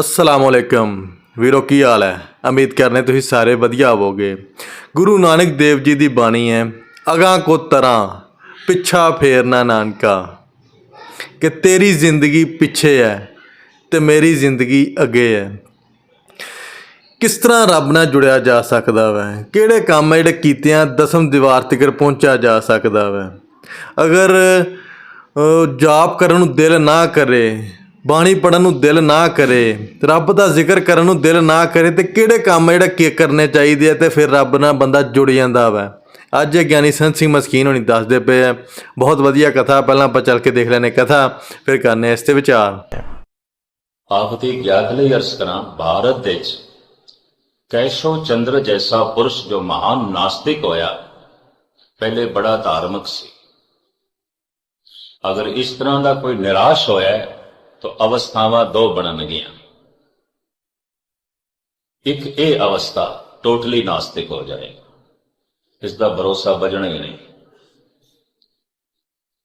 ਅਸਲਾਮ ਅਲੈਕਮ। ਵੀਰੋ, ਕੀ ਹਾਲ ਹੈ? ਉਮੀਦ ਕਰਨੇ ਤੁਸੀਂ ਸਾਰੇ ਵਧੀਆ ਹੋਵੋਗੇ। ਗੁਰੂ ਨਾਨਕ ਦੇਵ ਜੀ ਦੀ ਬਾਣੀ ਹੈ ਅਗਾਂ ਕੋ ਤਰਾਂ, ਪਿੱਛਾ ਫੇਰਨਾ ਨਾਨਕਾ। ਕਿ ਤੇਰੀ ਜ਼ਿੰਦਗੀ ਪਿੱਛੇ ਹੈ ਤੇ ਮੇਰੀ ਜ਼ਿੰਦਗੀ ਅੱਗੇ ਹੈ। ਕਿਸ ਤਰ੍ਹਾਂ ਰੱਬ ਨਾਲ ਜੁੜਿਆ ਜਾ ਸਕਦਾ ਵੈ? ਕਿਹੜੇ ਕੰਮ ਹੈ ਜਿਹੜੇ ਕੀਤਿਆਂ ਦਸਮ ਦੀਵਾਰ ਤੱਕ ਪਹੁੰਚਿਆ ਜਾ ਸਕਦਾ ਵੈ? ਅਗਰ ਜਾਪ ਕਰਨ ਨੂੰ ਦਿਲ ਨਾ ਕਰੇ ਬਾਣੀ ਪੜਨ ਨੂੰ ਦਿਲ ਨਾ ਕਰੇ, ਰੱਬ ਦਾ ਜ਼ਿਕਰ ਕਰਨ ਨੂੰ ਦਿਲ ਨਾ ਕਰੇ, ਤੇ ਕਿਹੜੇ ਕੰਮ ਹੈ ਜਿਹੜੇ ਕੀ ਕਰਨੇ ਚਾਹੀਦੇ ਆ ਤੇ ਫਿਰ ਰੱਬ ਨਾਲ ਬੰਦਾ ਜੁੜ ਜਾਂਦਾ ਵੈ। ਅੱਜ ਇਹ ਗਿਆਨੀ ਸੰਤ ਸਿੰਘ ਮਸਕੀਨ ਹੋਣੀ ਦੱਸਦੇ ਪਏ ਆ। ਬਹੁਤ ਵਧੀਆ ਕਥਾ, ਪਹਿਲਾਂ ਆਪਾਂ ਚੱਲ ਕੇ ਦੇਖ ਲੈਨੇ ਕਥਾ, ਫਿਰ ਕਰਨੇ ਇਸ ਤੇ ਵਿਚਾਰ। ਆਪ ਦੀ ਗਿਆਤ ਲਈ ਅਰਜ਼ ਕਰਾਂ, ਭਾਰਤ ਵਿੱਚ ਕੈਸ਼ੋ ਚੰਦਰ ਜੈਸਾ ਪੁਰਸ਼ ਜੋ ਮਹਾਨ ਨਾਸਤਿਕ ਹੋਇਆ, ਪਹਿਲੇ ਬੜਾ ਧਾਰਮਿਕ ਸੀ। ਅਗਰ ਇਸ ਤਰ੍ਹਾਂ ਦਾ ਕੋਈ ਨਿਰਾਸ਼ ਹੋਇਆ ਤਾਂ ਅਵਸਥਾਵਾਂ ਦੋ ਬਣਨਗੀਆਂ। ਇੱਕ ਇਹ ਅਵਸਥਾ ਟੋਟਲੀ ਨਾਸਤਿਕ ਹੋ ਜਾਏਗਾ। ਇਸ ਦਾ ਭਰੋਸਾ ਬਜਣਾ ਹੀ ਨਹੀਂ।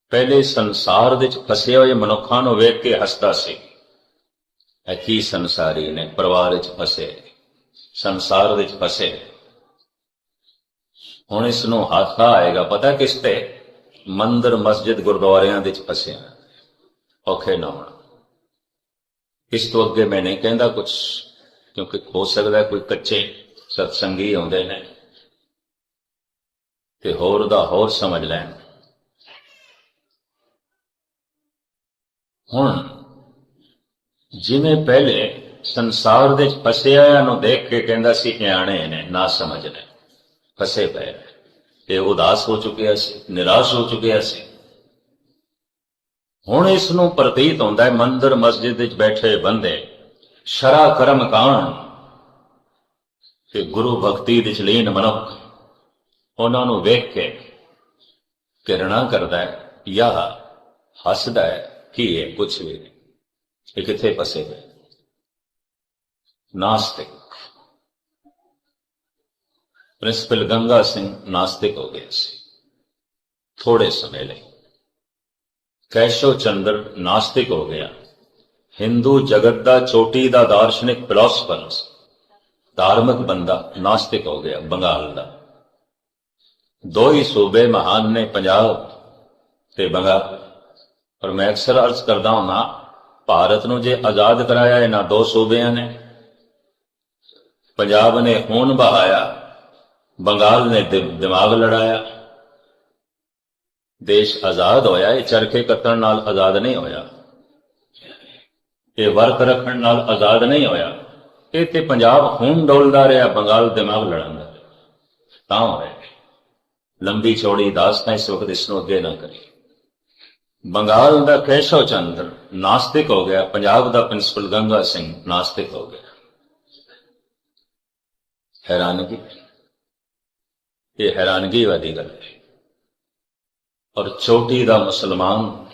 ਪਹਿਲੇ ਸੰਸਾਰ ਵਿੱਚ ਫਸੇ ਹੋਏ ਮਨੁੱਖਾਂ ਨੂੰ ਵੇਖ ਕੇ ਹੱਸਦਾ ਸੀ। ਇਹ ਕੀ ਸੰਸਾਰੀ ਨੇ ਪਰਿਵਾਰ ਵਿੱਚ ਫਸੇ, ਸੰਸਾਰ ਵਿੱਚ ਫਸੇ। ਹੁਣ ਇਸ ਨੂੰ ਹਾਸਾ ਆਏਗਾ। ਪਤਾ ਕਿਸ ਤੇ? ਮੰਦਰ, ਮਸਜਿਦ, ਗੁਰਦੁਆਰਿਆਂ ਵਿੱਚ ਫਸਿਆ। ਔਖੇ ਨਾ ਹੋਣਾ। ਇਸ ਤੋਂ ਅੱਗੇ ਮੈਂ ਨਹੀਂ ਕਹਿੰਦਾ ਕੁਝ ਕਿਉਂਕਿ ਹੋ ਸਕਦਾ ਕੋਈ ਕੱਚੇ ਸਤਸੰਗੀ ਆਉਂਦੇ ਨੇ ਤੇ ਹੋਰ ਦਾ ਹੋਰ ਸਮਝ ਲੈਣ। ਹੁਣ ਜਿਵੇਂ ਪਹਿਲੇ ਸੰਸਾਰ ਦੇ ਫਸਿਆ ਨੂੰ ਦੇਖ ਕੇ ਕਹਿੰਦਾ ਸੀ, ਨਿਆਣੇ ਨੇ, ਨਾ ਸਮਝ ਨੇ ਫਸੇ ਪਏ ਨੇ। ਇਹ ਉਦਾਸ ਹੋ ਚੁੱਕਿਆ ਸੀ, ਨਿਰਾਸ਼ ਹੋ ਚੁੱਕਿਆ ਸੀ। ਹੁਣ ਇਸ ਨੂੰ ਪ੍ਰਤੀਤ ਹੁੰਦਾ ਹੈ ਮੰਦਰ ਮਸਜਿਦ ਵਿੱਚ ਬੈਠੇ ਬੰਦੇ। ਸ਼ਰਾ ਕਰਮ ਕਾਣ। ਕਿ ਗੁਰੂ ਭਗਤੀ ਵਿੱਚ ਲੀਨ ਮਨੁੱਖ ਉਹਨਾਂ ਨੂੰ ਵੇਖ ਕੇ ਕਿਰਣਾ ਕਰਦਾ ਹੈ ਜਾਂ ਹੱਸਦਾ ਹੈ ਕਿ ਇਹ ਕੁਛ ਵੀ ਨਹੀਂ। ਇਹ ਕਿੱਥੇ ਫਸੇ ਹੋਏ ਨਾਸਤਿਕ। ਪ੍ਰਿੰਸੀਪਲ ਗੰਗਾ ਸਿੰਘ ਨਾਸਤਿਕ ਹੋ ਗਏ ਸੀ। ਥੋੜੇ ਸਮੇਂ ਲਈ। ਕੈਸ਼ੋ ਚੰਦਰ ਨਾਸਤਿਕ ਹੋ ਗਿਆ। ਹਿੰਦੂ ਜਗਤ ਦਾ ਚੋਟੀ ਦਾ ਦਾਰਸ਼ਨਿਕ ਫਿਲਾਸਫਰ ਧਾਰਮਿਕ ਬੰਦਾ ਨਾਸਤਿਕ ਹੋ ਗਿਆ ਬੰਗਾਲ ਦਾ। ਦੋ ਹੀ ਸੂਬੇ ਮਹਾਨ ਨੇ, ਪੰਜਾਬ ਤੇ ਬੰਗਾਲ। ਪਰ ਮੈਂ ਅਕਸਰ ਅਰਜ਼ ਕਰਦਾ ਹਾਂ ਭਾਰਤ ਨੂੰ ਜੇ ਆਜ਼ਾਦ ਕਰਾਇਆ ਇਹਨਾਂ ਦੋ ਸੂਬਿਆਂ ਨੇ, ਪੰਜਾਬ ਨੇ ਖੂਨ ਬਹਾਇਆ, ਬੰਗਾਲ ਨੇ ਦਿਮਾਗ ਲੜਾਇਆ। ਦੇਸ਼ ਆਜ਼ਾਦ ਹੋਇਆ ਇਹ ਚਰਖੇ ਕੱਤਣ ਨਾਲ ਆਜ਼ਾਦ ਨਹੀਂ ਹੋਇਆ। ਇਹ ਵਰਤ ਰੱਖਣ ਨਾਲ ਆਜ਼ਾਦ ਨਹੀਂ ਹੋਇਆ। ਇਹ ਤੇ ਪੰਜਾਬ ਖੂਨ ਡੋਲਦਾ ਰਿਹਾ, ਬੰਗਾਲ ਦਿਮਾਗ ਲੜਾਉਂਦਾ ਰਿਹਾ ਤਾਂ ਹੋਇਆ। ਲੰਬੀ ਚੌੜੀ ਦਾਸਤਾਂ ਇਸ ਵਕਤ ਇਸ ਨੂੰ ਅੱਗੇ ਨਾ ਕਰੀ। ਬੰਗਾਲ ਦਾ ਕੇਸ਼ਵ ਚੰਦਰ ਨਾਸਤਿਕ ਹੋ ਗਿਆ, ਪੰਜਾਬ ਦਾ ਪ੍ਰਿੰਸੀਪਲ ਗੰਗਾ ਸਿੰਘ ਨਾਸਤਿਕ ਹੋ ਗਿਆ। ਹੈਰਾਨਗੀ। ਇਹ ਹੈਰਾਨਗੀ ਵਾਲੀ ਗੱਲ ਹੈ। ਔਰ ਚੋਟੀ ਦਾ ਮੁਸਲਮਾਨ,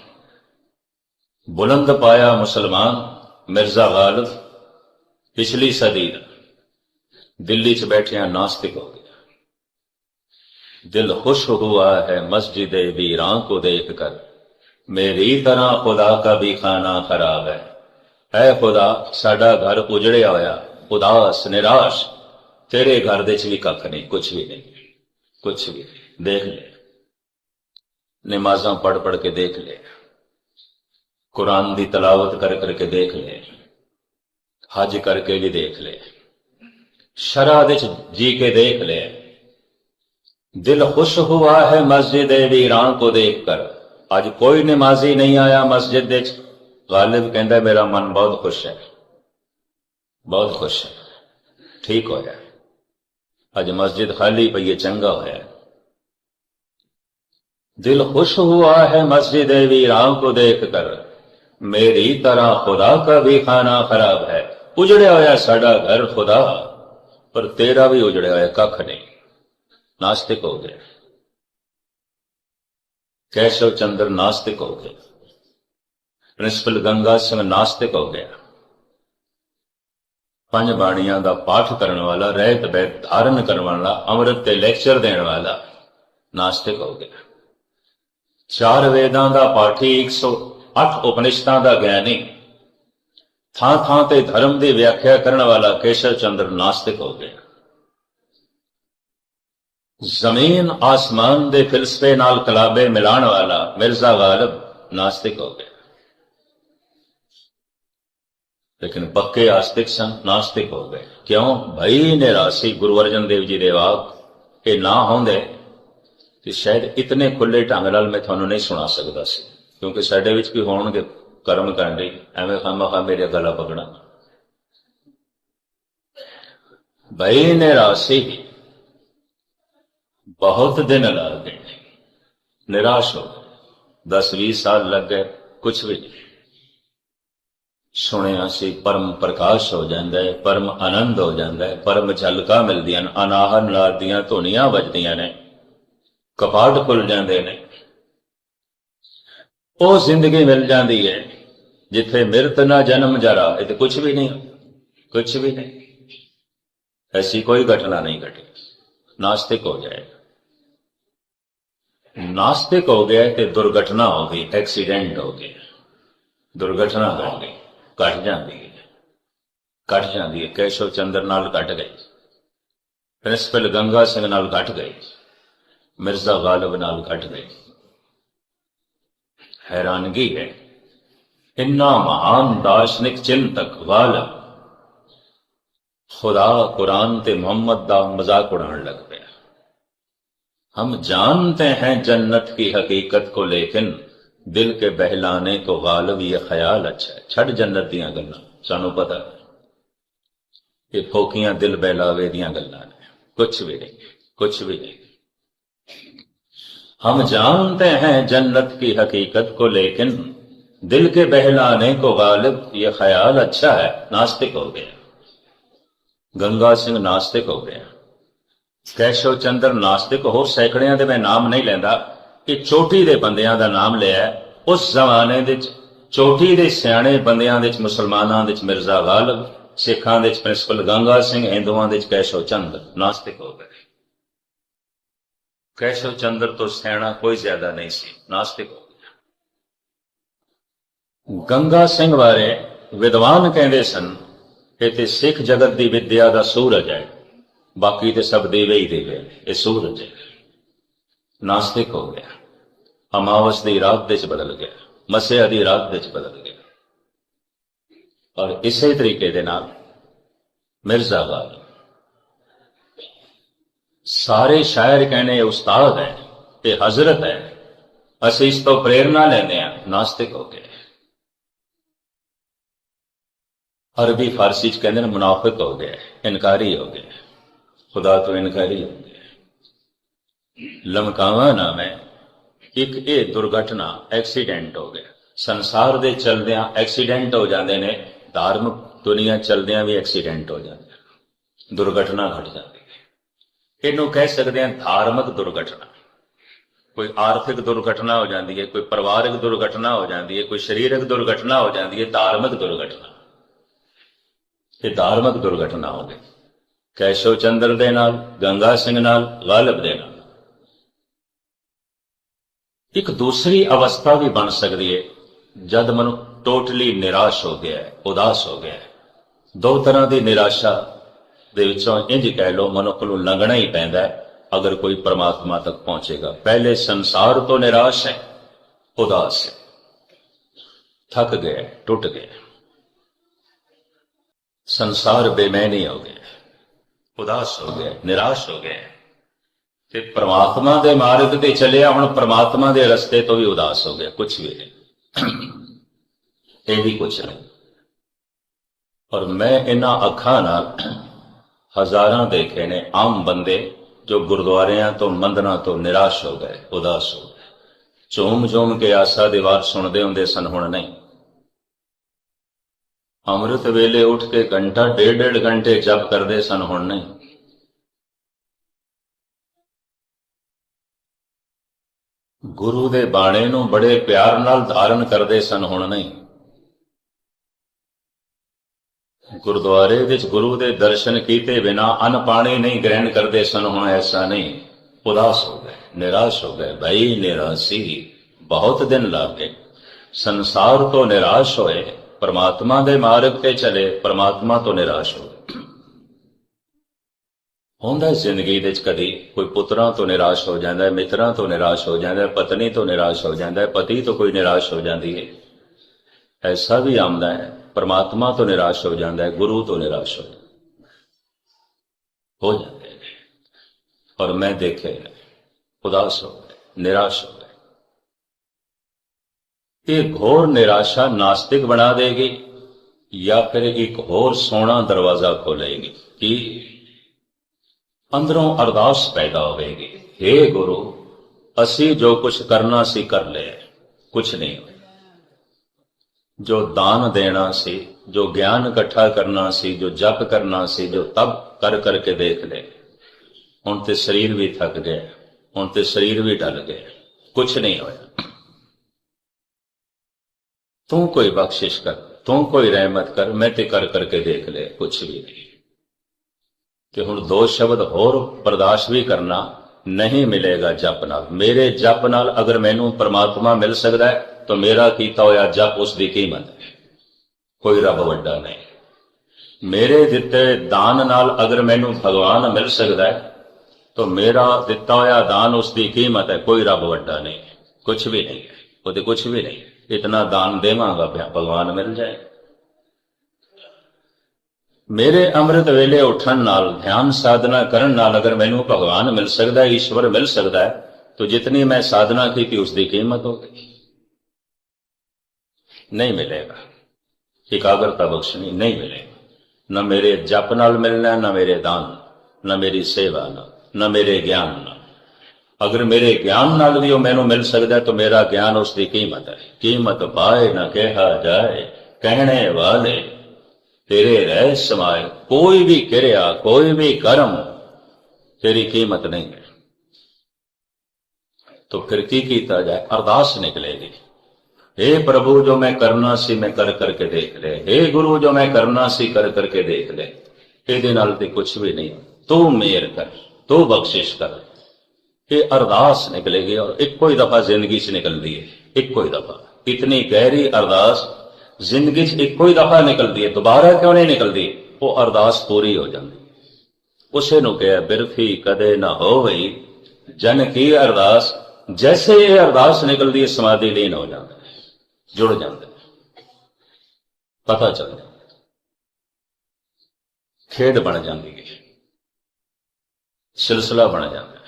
ਬੁਲੰਦ ਪਾਇਆ ਮੁਸਲਮਾਨ ਮਿਰਜ਼ਾ ਗਾਲਿਬ ਪਿਛਲੀ ਸਦੀ ਦਾ। ਦਿੱਲੀ 'ਚ ਬੈਠਿਆ ਨਾਸਤਿਕ ਹੋ ਗਿਆ। ਦਿਲ ਖੁਸ਼ ਹੁਆ ਹੈ ਮਸਜਿਦ ਵੀਰਾਂ ਕੋ ਦੇਖ ਕਰ। ਮੇਰੀ ਤਰ੍ਹਾਂ ਖੁਦਾ ਕਾ ਵੀ ਖਾਨਾ ਖਰਾਬ ਹੈ। ਐ ਖੁਦਾ, ਸਾਡਾ ਘਰ ਉਜੜਿਆ ਹੋਇਆ। ਉਦਾਸ, ਨਿਰਾਸ਼। ਤੇਰੇ ਘਰ ਦੇ ਚ ਵੀ ਕੱਖ ਨਹੀਂ ਕੁਝ ਵੀ ਨਹੀਂ। ਕੁਝ ਵੀ ਦੇਖ ਲੈ। ਨਮਾਜ਼ਾਂ ਪੜ ਪੜ ਕੇ ਦੇਖ ਲੈ ਕੁਰਾਨ ਦੀ ਤਲਾਵਤ ਕਰ ਕਰਕੇ ਦੇਖ ਲੈ ਹਜ ਕਰਕੇ ਵੀ ਦੇਖ ਲੈ ਸ਼ਰਾ ਦੇ ਚ ਜੀ ਕੇ ਦੇਖ ਲੈ ਦਿਲ ਖੁਸ਼ ਹੁਆ ਹੈ ਮਸਜਿਦ ਵੀਰਾਂ ਕੋ ਦੇਖ ਕਰ। ਅੱਜ ਕੋਈ ਨਮਾਜ਼ੀ ਨਹੀਂ ਆਇਆ ਮਸਜਿਦ ਵਿੱਚ। ਗਾਲਿਬ ਕਹਿੰਦਾ, ਮੇਰਾ ਮਨ ਬਹੁਤ ਖੁਸ਼ ਹੈ। ਬਹੁਤ ਖੁਸ਼ ਹੈ। ਠੀਕ ਹੋਇਆ। ਅੱਜ ਮਸਜਿਦ ਖਾਲੀ ਪਈ ਹੈ, ਚੰਗਾ ਹੋਇਆ। ਦਿਲ ਖੁਸ਼ ਹੁਆ ਹੈ ਮਸਜਿਦ ਵੀਰਾਂ ਕੋ ਦੇਖ ਕਰ। ਮੇਰੀ ਤਰ੍ਹਾਂ ਖੁਦਾ का ਵੀ ਖਾਨਾ ਖਰਾਬ ਹੈ। ਉਜੜਿਆ ਹੋਇਆ ਸਾਡਾ ਘਰ ਖੁਦਾ। ਪਰ ਤੇਰਾ ਵੀ ਉਜੜਿਆ ਹੋਇਆ ਕੱਖ ਨਹੀਂ। ਨਾਸਤਿਕ ਹੋ ਗਏ। ਕੈਸ਼ਵ ਚੰਦਰ ਨਾਸਤਿਕ ਹੋ ਗਏ। ਪ੍ਰਿੰਸੀਪਲ ਗੰਗਾ ਸਿੰਘ ਨਾਸਤਿਕ ਹੋ ਗਿਆ। ਪੰਜ ਬਾਣੀਆਂ ਦਾ ਪਾਠ ਕਰਨ ਵਾਲਾ, ਰਹਿਤ ਬੈਤ ਧਾਰਨ ਕਰਨ ਵਾਲਾ, ਅੰਮ੍ਰਿਤ ਤੇ ਲੈਕਚਰ ਦੇਣ ਵਾਲਾ ਨਾਸਤਿਕ ਹੋ ਗਿਆ। ਚਾਰ ਵੇਦਾਂ ਦਾ ਪਾਠੀ 108 ਉਪਨਿਸ਼ਦਾਂ ਦਾ ਗਿਆਨੀ ਥਾਂ ਥਾਂ ਤੇ ਧਰਮ ਦੀ ਵਿਆਖਿਆ ਕਰਨ ਵਾਲਾ ਕੇਸ਼ਵ ਚੰਦਰ ਨਾਸਤਿਕ ਹੋ ਗਿਆ। ਜ਼ਮੀਨ ਆਸਮਾਨ ਦੇ ਫਿਲਸਫੇ ਨਾਲ ਕਲਾਬੇ ਮਿਲਾਣ ਵਾਲਾ ਮਿਰਜ਼ਾ ਗਾਲਬ ਨਾਸਤਿਕ ਹੋ ਗਿਆ। ਲੇਕਿਨ ਪੱਕੇ ਆਸਤਿਕ ਸਨ, ਨਾਸਤਿਕ ਹੋ ਗਏ। ਕਿਉਂ? ਭਈ ਨਿਰਾਸੀ ਗੁਰੂ ਅਰਜਨ ਦੇਵ ਜੀ ਦੇ ਵਾਕ, ਇਹ ਨਾ ਹੁੰਦੇ ਤੇ ਸ਼ਾਇਦ ਇਤਨੇ ਖੁੱਲੇ ਢੰਗ ਨਾਲ ਮੈਂ ਤੁਹਾਨੂੰ ਨਹੀਂ ਸੁਣਾ ਸਕਦਾ ਸੀ। ਕਿਉਂਕਿ ਸਾਡੇ ਵਿੱਚ ਵੀ ਹੋਣਗੇ ਕਰਮ ਕਰਨ ਲਈ ਐਵੇਂ ਖਾਮਖਾ ਮੇਰੇ ਗਲਾ ਪਕੜਨਾ ਭਈ ਨਿਰਾਸੀ ਬਹੁਤ ਦਿਨ ਲੱਗ ਗਏ ਨਿਰਾਸ਼ ਹੋ 10 20 ਸਾਲ ਲੱਗ ਗਏ ਕੁਝ ਵੀ ਸੁਣਿਆ ਸੀ ਪਰਮ ਪ੍ਰਕਾਸ਼ ਹੋ ਜਾਂਦਾ ਹੈ, ਪਰਮ ਆਨੰਦ ਹੋ ਜਾਂਦਾ ਹੈ, ਪਰਮ ਝਲਕਾ ਮਿਲਦੀਆਂ ਨੇ, ਅਨਾਹਨ ਨਾਲ ਦੀਆਂ ਧੁਨੀਆਂ ਵੱਜਦੀਆਂ ਨੇ। ਕਪਾਟ ਖੁੱਲ ਜਾਂਦੇ ਨੇ। ਉਹ ਜ਼ਿੰਦਗੀ ਮਿਲ ਜਾਂਦੀ ਹੈ, ਜਿੱਥੇ ਮਿਰਤ ਨਾ ਜਨਮ ਜਰਾ, ਇਹ ਤੇ ਕੁਝ ਵੀ ਨਹੀਂ ਕੁਝ ਵੀ ਨਹੀਂ। ਐਸੀ ਕੋਈ ਘਟਨਾ ਨਹੀਂ ਘਟੀ। ਨਾਸਤਿਕ ਹੋ ਜਾਏ। ਨਾਸਤਿਕ ਹੋ ਗਿਆ ਤੇ ਦੁਰਘਟਨਾ ਹੋ ਗਈ, ਐਕਸੀਡੈਂਟ ਹੋ ਗਿਆ। ਦੁਰਘਟਨਾ ਹੋ ਗਈ, ਘਟ ਜਾਂਦੀ ਹੈ। ਘਟ ਜਾਂਦੀ ਹੈ, ਕੇਸ਼ਵ ਚੰਦਰ ਨਾਲ ਘਟ ਗਈ। ਪ੍ਰਿੰਸੀਪਲ ਗੰਗਾ ਸਿੰਘ ਨਾਲ ਘਟ ਗਈ। مرزا غالب نال کٹ گئی حیرانگی ہے۔ انا مہان داشنک چن تک غالب خدا قرآن تے محمد دا مذاق اڑان لگ پیا۔ ہم جانتے ہیں جنت کی حقیقت کو، لیکن دل کے بہلانے کو غالب یہ خیال اچھا ہے۔ چھڑ جنت دیاں گلا سانو پتا یہ پھوکیاں دل بہلاوے دیاں گلنا کچھ بھی نہیں۔ کچھ بھی نہیں۔ हम जानते हैं जन्नत की हकीकत को लेकिन दिल के बहलाने को गालिब ये ख्याल अच्छा है नास्तिक हो गया ਗੰਗਾ ਸਿੰਘ ਨਾਸਤਿਕ ਹੋ ਗਿਆ ਕੈਸ਼ਵ ਚੰਦਰ ਨਾਸਤਿਕ ਹੋਰ ਸੈਕੜਿਆਂ ਦੇ ਮੈਂ ਨਾਮ ਨਹੀਂ ਲੈਂਦਾ ਕਿ ਚੋਟੀ ਦੇ ਬੰਦਿਆਂ ਦਾ ਨਾਮ ਲਿਆ ਹੈ। ਉਸ ਜ਼ਮਾਨੇ ਦੇ ਵਿੱਚ ਚੋਟੀ ਦੇ ਸਿਆਣੇ ਬੰਦਿਆਂ ਦੇ ਵਿੱਚ ਮੁਸਲਮਾਨਾਂ ਦੇ ਵਿੱਚ ਮਿਰਜ਼ਾ ਗਾਲਬ ਸਿੱਖਾਂ ਦੇ ਵਿੱਚ ਪ੍ਰਿੰਸੀਪਲ ਗੰਗਾ ਸਿੰਘ ਹਿੰਦੂਆਂ ਦੇ ਵਿੱਚ ਕੈਸ਼ਵ ਚੰਦਰ ਨਾਸਤਿਕ ਹੋ ਗਏ ਕੈਸ਼ਵ ਚੰਦਰ ਤੋਂ ਸਿਆਣਾ ਕੋਈ ਜ਼ਿਆਦਾ ਨਹੀਂ ਸੀ, ਨਾਸਤਿਕ ਹੋ ਗਿਆ। ਗੰਗਾ ਸਿੰਘ ਬਾਰੇ ਵਿਦਵਾਨ ਕਹਿੰਦੇ ਸਨ, ਇਹ ਤੇ ਸਿੱਖ ਜਗਤ ਦੀ ਵਿਦਿਆ ਦਾ ਸੂਰਜ ਹੈ, ਬਾਕੀ ਤੇ ਸਭ ਦੇਵੇ ਹੀ ਦੇਵੇ, ਇਹ ਸੂਰਜ ਹੈ। ਨਾਸਤਿਕ ਹੋ ਗਿਆ। ਅਮਾਵਸ ਦੀ ਰਾਤ ਦੇ ਚ ਬਦਲ ਗਿਆ, ਮਸਿਆ ਦੀ ਰਾਤ ਦੇ ਚ ਬਦਲ ਗਿਆ। ਔਰ ਇਸੇ ਤਰੀਕੇ ਦੇ ਨਾਲ ਮਿਰਜ਼ਾ ਗਾਲਿਬ ਸਾਰੇ ਸ਼ਾਇਰ ਕਹਿੰਦੇ ਇਹ ਉਸਤਾਦ ਹੈ ਇਹ ਹਜ਼ਰਤ ਹੈ। ਅਸੀਂ ਇਸ ਤੋਂ ਪ੍ਰੇਰਣਾ ਲੈਂਦੇ ਹਾਂ, ਨਾਸਤਿਕ ਹੋ ਗਏ ਅਰਬੀ ਫਾਰਸੀ ਚ ਕਹਿੰਦੇ ਨੇ ਮੁਨਾਫਿਕ ਹੋ ਗਿਆ ਇਨਕਾਰੀ ਹੋ ਗਿਆ ਖੁਦਾ ਤੋਂ ਇਨਕਾਰੀ ਹੋ ਗਿਆ ਲਮਕਾਵਾ ਨਾਮ ਹੈ ਇੱਕ ਇਹ ਦੁਰਘਟਨਾ, ਐਕਸੀਡੈਂਟ ਹੋ ਗਿਆ। ਸੰਸਾਰ ਦੇ ਚਲਦਿਆਂ ਐਕਸੀਡੈਂਟ ਹੋ ਜਾਂਦੇ ਨੇ, ਧਾਰਮਿਕ ਦੁਨੀਆ ਚਲਦਿਆਂ ਵੀ ਐਕਸੀਡੈਂਟ ਹੋ ਜਾਂਦੇ। ਦੁਰਘਟਨਾ ਘਟ ਜਾਂਦੀ। ਇਹਨੂੰ ਕਹਿ ਸਕਦੇ ਹਾਂ ਧਾਰਮਿਕ ਦੁਰਘਟਨਾ। ਕੋਈ ਆਰਥਿਕ ਦੁਰਘਟਨਾ ਹੋ ਜਾਂਦੀ ਹੈ, ਕੋਈ ਪਰਿਵਾਰਕ ਦੁਰਘਟਨਾ ਹੋ ਜਾਂਦੀ ਹੈ, ਕੋਈ ਸਰੀਰਕ ਦੁਰਘਟਨਾ ਹੋ ਜਾਂਦੀ ਹੈ, ਧਾਰਮਿਕ ਦੁਰਘਟਨਾ। ਇਹ ਧਾਰਮਿਕ ਦੁਰਘਟਨਾ ਹੋ ਗਈ। ਕੈਸ਼ਵ ਚੰਦਰ ਦੇ ਨਾਲ, ਗੰਗਾ ਸਿੰਘ ਨਾਲ, ਗਾਲਬ ਦੇ ਨਾਲ। ਇੱਕ ਦੂਸਰੀ ਅਵਸਥਾ ਵੀ ਬਣ ਸਕਦੀ ਹੈ, ਜਦ ਮਨੁ ਟੋਟਲੀ ਨਿਰਾਸ਼ ਹੋ ਗਿਆ ਹੈ, ਉਦਾਸ ਹੋ ਗਿਆ ਹੈ। ਦੋ ਤਰ੍ਹਾਂ ਦੀ ਨਿਰਾਸ਼ਾ ਦੇ ਵਿੱਚੋਂ ਇੰਜ ਕਹਿ ਲਓ ਮਨੁੱਖ ਨੂੰ ਲੰਘਣਾ ਹੀ ਪੈਂਦਾ ਅਗਰ ਕੋਈ ਪਰਮਾਤਮਾ ਤੱਕ ਪਹੁੰਚੇਗਾ। ਪਹਿਲੇ ਸੰਸਾਰ ਤੋਂ ਨਿਰਾਸ਼ ਹੈ, ਉਦਾਸ ਹੈ। ਥੱਕ ਗਿਆ ਟੁੱਟ ਗਿਆ ਸੰਸਾਰ ਬੇਮੈਨੀ ਹੋ ਗਿਆ ਉਦਾਸ ਹੋ ਗਿਆ ਨਿਰਾਸ਼ ਹੋ ਗਿਆ ਤੇ ਪ੍ਰਮਾਤਮਾ ਦੇ ਮਾਰਗ ਤੇ ਚੱਲਿਆ, ਹੁਣ ਪ੍ਰਮਾਤਮਾ ਦੇ ਰਸਤੇ ਤੋਂ ਵੀ ਉਦਾਸ ਹੋ ਗਿਆ ਕੁਝ ਵੀ ਨਹੀਂ। ਇਹ ਵੀ ਕੁਝ ਨਹੀਂ। ਔਰ ਮੈਂ ਇਹਨਾਂ ਅੱਖਾਂ ਨਾਲ ਹਜ਼ਾਰਾਂ ਦੇਖੇ ਨੇ ਆਮ ਬੰਦੇ ਜੋ ਗੁਰਦੁਆਰਿਆਂ ਤੋਂ, ਮੰਦਰਾਂ ਤੋਂ ਨਿਰਾਸ਼ ਹੋ ਗਏ, ਉਦਾਸ ਹੋ ਗਏ। ਝੂਮ ਝੂਮ ਕੇ ਆਸਾ ਦੀ ਵਾਰ ਸੁਣਦੇ ਹੁੰਦੇ ਸਨ, ਹੁਣ ਨਹੀਂ। ਅੰਮ੍ਰਿਤ ਵੇਲੇ ਉੱਠ ਕੇ ਘੰਟਾ, ਡੇਢ ਡੇਢ ਘੰਟੇ ਜਪ ਕਰਦੇ ਸਨ, ਹੁਣ ਨਹੀਂ। ਗੁਰੂ ਦੇ ਬਾਣੇ ਨੂੰ ਬੜੇ ਪਿਆਰ ਨਾਲ ਧਾਰਨ ਕਰਦੇ ਸਨ, ਹੁਣ ਨਹੀਂ। ਗੁਰਦੁਆਰੇ ਵਿੱਚ ਗੁਰੂ ਦੇ ਦਰਸ਼ਨ ਕੀਤੇ ਬਿਨਾ ਅਨ ਪਾਣੀ ਨਹੀਂ ਗ੍ਰਹਿਣ ਕਰਦੇ ਸਨ, ਹੁਣ ਐਸਾ ਨਹੀਂ। ਉਦਾਸ ਹੋ ਗਏ, ਨਿਰਾਸ਼ ਹੋ ਗਏ। ਭਈ ਨਿਰਾਸ਼ੀ ਬਹੁਤ ਦਿਨ ਲੱਗ ਗਏ। ਸੰਸਾਰ ਤੋਂ ਨਿਰਾਸ਼ ਹੋਏ, ਪਰਮਾਤਮਾ ਦੇ ਮਾਰਗ ਤੇ ਚਲੇ, ਪਰਮਾਤਮਾ ਤੋਂ ਨਿਰਾਸ਼ ਹੋ ਹੁੰਦਾ ਜ਼ਿੰਦਗੀ ਦੇ ਵਿੱਚ ਕਦੀ ਕੋਈ ਪੁੱਤਰਾਂ ਤੋਂ ਨਿਰਾਸ਼ ਹੋ ਜਾਂਦਾ ਹੈ, ਮਿੱਤਰਾਂ ਤੋਂ ਨਿਰਾਸ਼ ਹੋ ਜਾਂਦਾ ਹੈ, ਪਤਨੀ ਤੋਂ ਨਿਰਾਸ਼ ਹੋ ਜਾਂਦਾ ਹੈ, ਪਤੀ ਤੋਂ ਕੋਈ ਨਿਰਾਸ਼ ਹੋ ਜਾਂਦੀ ਹੈ। ਐਸਾ ਵੀ ਆਉਂਦਾ ਹੈ ਪਰਮਾਤਮਾ ਤੋਂ ਨਿਰਾਸ਼ ਹੋ ਜਾਂਦਾ ਹੈ, ਗੁਰੂ ਤੋਂ ਨਿਰਾਸ਼ ਹੋ ਜਾਂਦਾ ਹੋ। ਜਾਂਦੇ ਨੇ। ਔਰ ਮੈਂ ਦੇਖੇ ਉਦਾਸ ਹੋ ਗਏ, ਨਿਰਾਸ਼ ਹੋ ਗਏ। ਇਹ ਘੋਰ ਨਿਰਾਸ਼ਾ ਨਾਸਤਿਕ ਬਣਾ ਦੇਗੀ ਜਾਂ ਫਿਰ ਇੱਕ ਹੋਰ ਸੋਹਣਾ ਦਰਵਾਜ਼ਾ ਖੋਲੇਗੀ ਕਿ ਅੰਦਰੋਂ ਅਰਦਾਸ ਪੈਦਾ ਹੋਵੇਗੀ हे ਗੁਰੂ, ਅਸੀਂ ਜੋ ਕੁਝ ਕਰਨਾ ਸੀ ਕਰ ਲਿਆ ਕੁਝ ਨਹੀਂ ਹੋਇਆ। ਜੋ ਦਾਨ ਦੇਣਾ ਸੀ, ਜੋ ਗਿਆਨ ਇਕੱਠਾ ਕਰਨਾ ਸੀ, ਜੋ ਜਪ ਕਰਨਾ ਸੀ, ਜੋ ਤਪ ਕਰ ਕਰਕੇ ਦੇਖ ਲੈ ਹੁਣ ਤੇ ਸਰੀਰ ਵੀ ਥੱਕ ਗਿਆ, ਹੁਣ ਤੇ ਸਰੀਰ ਵੀ ਡਲ ਗਿਆ ਕੁਝ ਨਹੀਂ ਹੋਇਆ। ਤੂੰ ਕੋਈ ਬਖਸ਼ਿਸ਼ ਕਰ, ਤੂੰ ਕੋਈ ਰਹਿਮਤ ਕਰ, ਮੈਂ ਤੇ ਕਰ ਕਰਕੇ ਦੇਖ ਲੈ ਕੁਝ ਵੀ ਨਹੀਂ। ਤੇ ਹੁਣ ਦੋ ਸ਼ਬਦ ਹੋਰ ਬਰਦਾਸ਼ਤ ਵੀ ਕਰਨਾ ਨਹੀਂ ਮਿਲੇਗਾ ਜਪ ਨਾਲ। ਮੇਰੇ ਜਪ ਨਾਲ ਅਗਰ ਮੈਨੂੰ ਪਰਮਾਤਮਾ ਮਿਲ ਸਕਦਾ ਹੈ ਤਾਂ ਮੇਰਾ ਕੀਤਾ ਹੋਇਆ ਜਪ ਉਸ ਦੀ ਕੀਮਤ ਹੈ। ਕੋਈ ਰੱਬ ਵੱਡਾ ਨਹੀਂ। ਮੇਰੇ ਦਿੱਤੇ ਦਾਨ ਨਾਲ ਅਗਰ ਮੈਨੂੰ ਭਗਵਾਨ ਮਿਲ ਸਕਦਾ ਹੈ, ਤਾਂ ਮੇਰਾ ਦਿੱਤਾ ਹੋਇਆ ਦਾਨ ਉਸ ਦੀ ਕੀਮਤ ਹੈ। ਕੋਈ ਰੱਬ ਵੱਡਾ ਨਹੀਂ। ਕੁਝ ਵੀ ਨਹੀਂ ਉਹਦੇ ਕੁਝ ਵੀ ਨਹੀਂ। ਇਤਨਾ ਦਾਨ ਦੇਵਾਂਗਾ ਪਿਆ। ਭਗਵਾਨ ਮਿਲ ਜਾਏ। ਮੇਰੇ ਅੰਮ੍ਰਿਤ ਵੇਲੇ ਉੱਠਣ ਨਾਲ, ਧਿਆਨ ਸਾਧਨਾ ਕਰਨ ਨਾਲ ਅਗਰ ਮੈਨੂੰ ਭਗਵਾਨ ਮਿਲ ਸਕਦਾ ਹੈ, ਈਸ਼ਵਰ ਮਿਲ ਸਕਦਾ ਹੈ, ਤਾਂ ਜਿਤਨੀ ਮੈਂ ਸਾਧਨਾ ਕੀਤੀ, ਉਸ ਦੀ ਕੀਮਤ ਹੋਗੀ ਨਹੀਂ ਮਿਲੇਗਾ। ਇਕਾਗਰਤਾ ਬਖਸ਼ਣੀ ਨਹੀਂ ਮਿਲੇਗੀ। ਨਾ ਮੇਰੇ ਜਪ ਨਾਲ ਮਿਲਣਾ, ਨਾ ਮੇਰੇ ਦਾਨ, ਨਾ ਮੇਰੀ ਸੇਵਾ ਨਾਲ, ਨਾ ਮੇਰੇ ਗਿਆਨ ਨਾਲ। ਅਗਰ ਮੇਰੇ ਗਿਆਨ ਨਾਲ ਵੀ ਉਹ ਮੈਨੂੰ ਮਿਲ ਸਕਦਾ, ਤਾਂ ਮੇਰਾ ਗਿਆਨ ਉਸ ਦੀ ਕੀਮਤ ਹੈ। ਕੀਮਤ ਬਾਏ ਨਾ ਕਿਹਾ ਜਾਏ, ਕਹਿਣੇ ਵਾਲੇ, ਤੇਰੇ ਰਹਿ ਸਮਾਏ ਕੋਈ ਵੀ ਕਿਰਿਆ, ਕੋਈ ਵੀ ਕਰਮ, ਤੇਰੀ ਕੀਮਤ ਨਹੀਂ ਹੈ। ਤਾਂ ਫਿਰ ਕੀ ਕੀਤਾ ਜਾਏ? ਅਰਦਾਸ ਨਿਕਲੇਗੀ। हे प्रभु जो मैं करना ਸੀ ਮੈਂ ਕਰ ਕਰਕੇ ਦੇਖ ਲੈ हे ਗੁਰੂ ਜੋ ਮੈਂ ਕਰਨਾ ਸੀ ਕਰ ਕਰਕੇ ਦੇਖ ਲੈ ਇਹਦੇ ਨਾਲ ਤੇ ਕੁਝ ਵੀ ਨਹੀਂ ਤੂੰ ਮੇਰ ਕਰ ਤੂੰ ਬਖਸ਼ਿਸ਼ ਕਰ ਇਹ ਅਰਦਾਸ ਨਿਕਲੇਗੀ ਔਰ ਇੱਕੋ ਹੀ ਦਫਾ ਜ਼ਿੰਦਗੀ 'ਚ ਨਿਕਲਦੀ ਹੈ ਇੱਕੋ ਹੀ ਦਫਾ ਇਤਨੀ ਗਹਿਰੀ ਅਰਦਾਸ ਜ਼ਿੰਦਗੀ 'ਚ ਇੱਕੋ ਹੀ ਦਫਾ ਨਿਕਲਦੀ ਹੈ ਦੁਬਾਰਾ ਕਿਉਂ ਨਹੀਂ ਨਿਕਲਦੀ ਉਹ ਅਰਦਾਸ ਪੂਰੀ ਹੋ ਜਾਂਦੀ ਉਸੇ ਨੂੰ ਕਿਹਾ ਬਿਰਥੀ ਕਦੇ ਨਾ ਹੋਵਈ ਜਨ ਕੀ ਅਰਦਾਸ ਜੈਸੇ ਇਹ ਅਰਦਾਸ ਨਿਕਲਦੀ ਹੈ ਸਮਾਧੀ ਲੀਨ ਹੋ ਜਾਂਦਾ ਹੈ ਜੁੜ ਜਾਂਦਾ। ਹੈ ਪਤਾ ਚੱਲਦਾ ਹੈ। ਖੇਡ ਬਣ ਜਾਂਦੀ ਹੈ। ਸਿਲਸਿਲਾ ਬਣ ਜਾਂਦਾ ਹੈ।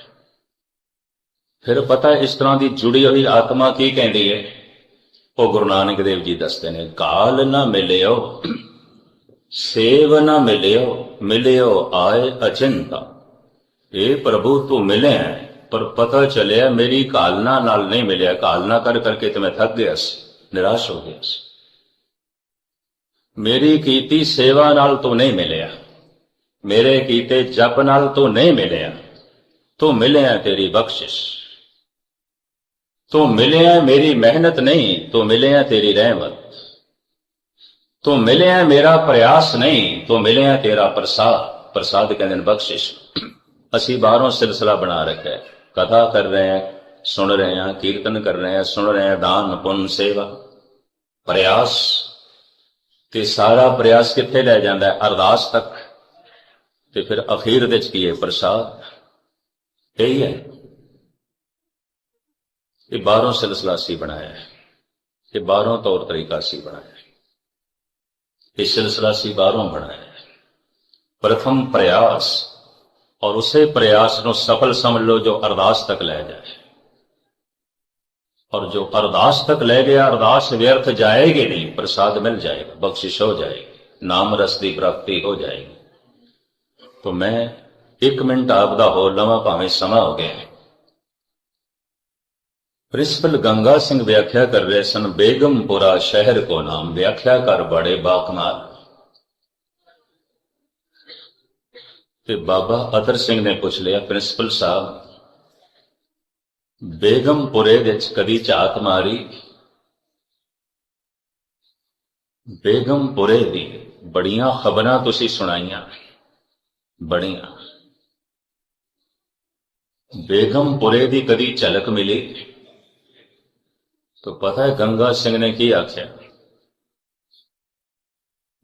ਫਿਰ ਪਤਾ ਇਸ ਤਰ੍ਹਾਂ ਦੀ ਜੁੜੀ ਹੋਈ ਆਤਮਾ ਕੀ ਕਹਿੰਦੀ ਹੈ? ਉਹ ਗੁਰੂ ਨਾਨਕ ਦੇਵ ਜੀ ਦੱਸਦੇ ਨੇ ਕਾਲ ਨਾ ਮਿਲਿਓ, ਸੇਵ ਨਾ ਮਿਲਿਓ ਮਿਲਿਓ ਆਏ ਅਚਿੰਤਾ। ਇਹ ਪ੍ਰਭੂ, ਤੂੰ ਮਿਲਿਆ ਪਰ ਪਤਾ ਚੱਲਿਆ ਮੇਰੀ ਕਾਲਨਾ ਨਾਲ ਨਹੀਂ ਮਿਲਿਆ। ਕਾਲਨਾ ਕਰ ਕਰਕੇ ਤੇ ਮੈਂ ਥੱਕ ਗਿਆ ਸੀ। ਨਿਰਾਸ਼ ਹੋ ਗਿਆ ਸੀ। ਮੇਰੀ ਕੀਤੀ ਸੇਵਾ ਨਾਲ ਤੂੰ ਨਹੀਂ ਮਿਲਿਆ। ਮੇਰੇ ਕੀਤੇ ਜਪ ਨਾਲ ਤੂੰ ਨਹੀਂ ਮਿਲਿਆ। ਤੂੰ ਮਿਲਿਆ ਤੇਰੀ ਬਖਸ਼ਿਸ਼। ਤੂੰ ਮਿਲਿਆ ਮੇਰੀ ਮਿਹਨਤ ਨਹੀਂ, ਤੂੰ ਮਿਲਿਆ ਤੇਰੀ ਰਹਿਮਤ। ਤੂੰ ਮਿਲਿਆ ਮੇਰਾ ਪ੍ਰਯਾਸ ਨਹੀਂ, ਤੂੰ ਮਿਲਿਆ ਤੇਰਾ ਪ੍ਰਸਾਦ। ਪ੍ਰਸਾਦ ਕਹਿੰਦੇ ਨੇ ਬਖਸ਼ਿਸ਼ ਅਸੀਂ ਬਾਹਰੋਂ ਸਿਲਸਿਲਾ ਬਣਾ ਰੱਖਿਆ। ਹੈ ਕਥਾ ਕਰ ਰਹੇ ਹਾਂ ਸੁਣ ਰਹੇ ਹਾਂ, ਕੀਰਤਨ ਕਰ ਰਹੇ ਹਾਂ, ਸੁਣ ਰਹੇ ਹਾਂ ਦਾਨ, ਪੁੰਨ, ਸੇਵਾ, ਪ੍ਰਯਾਸ। ਤੇ ਸਾਰਾ ਪ੍ਰਯਾਸ ਕਿੱਥੇ ਲੈ ਜਾਂਦਾ? ਹੈ ਅਰਦਾਸ ਤੱਕ। ਤੇ ਫਿਰ ਅਖੀਰ ਦੇ ਵਿੱਚ ਕੀ ਹੈ? ਪ੍ਰਸਾਦ। ਇਹੀ ਹੈ। ਇਹ ਬਾਹਰੋਂ ਸਿਲਸਿਲਾ ਸੀ ਬਣਾਇਆ ਹੈ। ਇਹ ਬਾਹਰੋਂ ਤੌਰ ਤਰੀਕਾ ਸੀ ਬਣਾਇਆ ਹੈ। ਇਹ ਸਿਲਸਿਲਾ ਸੀ ਬਾਹਰੋਂ ਬਣਾਇਆ ਹੈ। ਪ੍ਰਥਮ ਪ੍ਰਯਾਸ। ਔਰ ਉਸੇ ਪ੍ਰਯਾਸ ਨੂੰ ਸਫਲ ਸਮਝ ਲਓ ਜੋ ਅਰਦਾਸ ਤੱਕ ਲੈ ਜਾਏ। ਔਰ ਜੋ ਅਰਦਾਸ ਤੱਕ ਲੈ ਗਿਆ, ਅਰਦਾਸ ਵਿਅਰਥ ਜਾਏਗੀ ਨਹੀਂ, ਪ੍ਰਸਾਦ ਮਿਲ ਜਾਏਗਾ, ਬਖਸ਼ਿਸ਼ ਹੋ ਜਾਏਗੀ, ਨਾਮ ਰਸ ਦੀ ਪ੍ਰਾਪਤੀ ਹੋ ਜਾਏਗੀ। तो मैं ਇੱਕ ਮਿੰਟ ਆਪ ਹੋਰ ਲਵਾਂ, ਭਾਵੇਂ ਸਮਾਂ ਹੋ ਗਿਆ ਪ੍ਰਿੰਸੀਪਲ ਗੰਗਾ ਸਿੰਘ ਵਿਆਖਿਆ ਕਰ ਰਹੇ ਸਨ, ਬੇਗਮਪੁਰਾ ਸ਼ਹਿਰ ਕੋ ਨਾਮ, ਵਿਆਖਿਆ ਕਰ ਬੜੇ ਬਾਕਮਾਲ ਤੇ ਬਾਬਾ ਅਤਰ ਸਿੰਘ ਨੇ ਪੁੱਛ ਲਿਆ, ਪ੍ਰਿੰਸੀਪਲ ਸਾਹਿਬ ਬੇਗਮਪੁਰੇ ਵਿੱਚ ਕਦੀ ਝਾਤ ਮਾਰੀ ਬੇਗਮਪੁਰੇ ਦੀ ਬੜੀਆਂ ਖਬਰਾਂ ਤੁਸੀਂ ਸੁਣਾਈਆਂ ਬੜੀਆਂ ਬੇਗਮਪੁਰੇ ਦੀ ਕਦੀ ਝਲਕ ਮਿਲੀ ਤਾਂ ਪਤਾ ਹੈ ਗੰਗਾ ਸਿੰਘ ਨੇ ਕੀ ਆਖਿਆ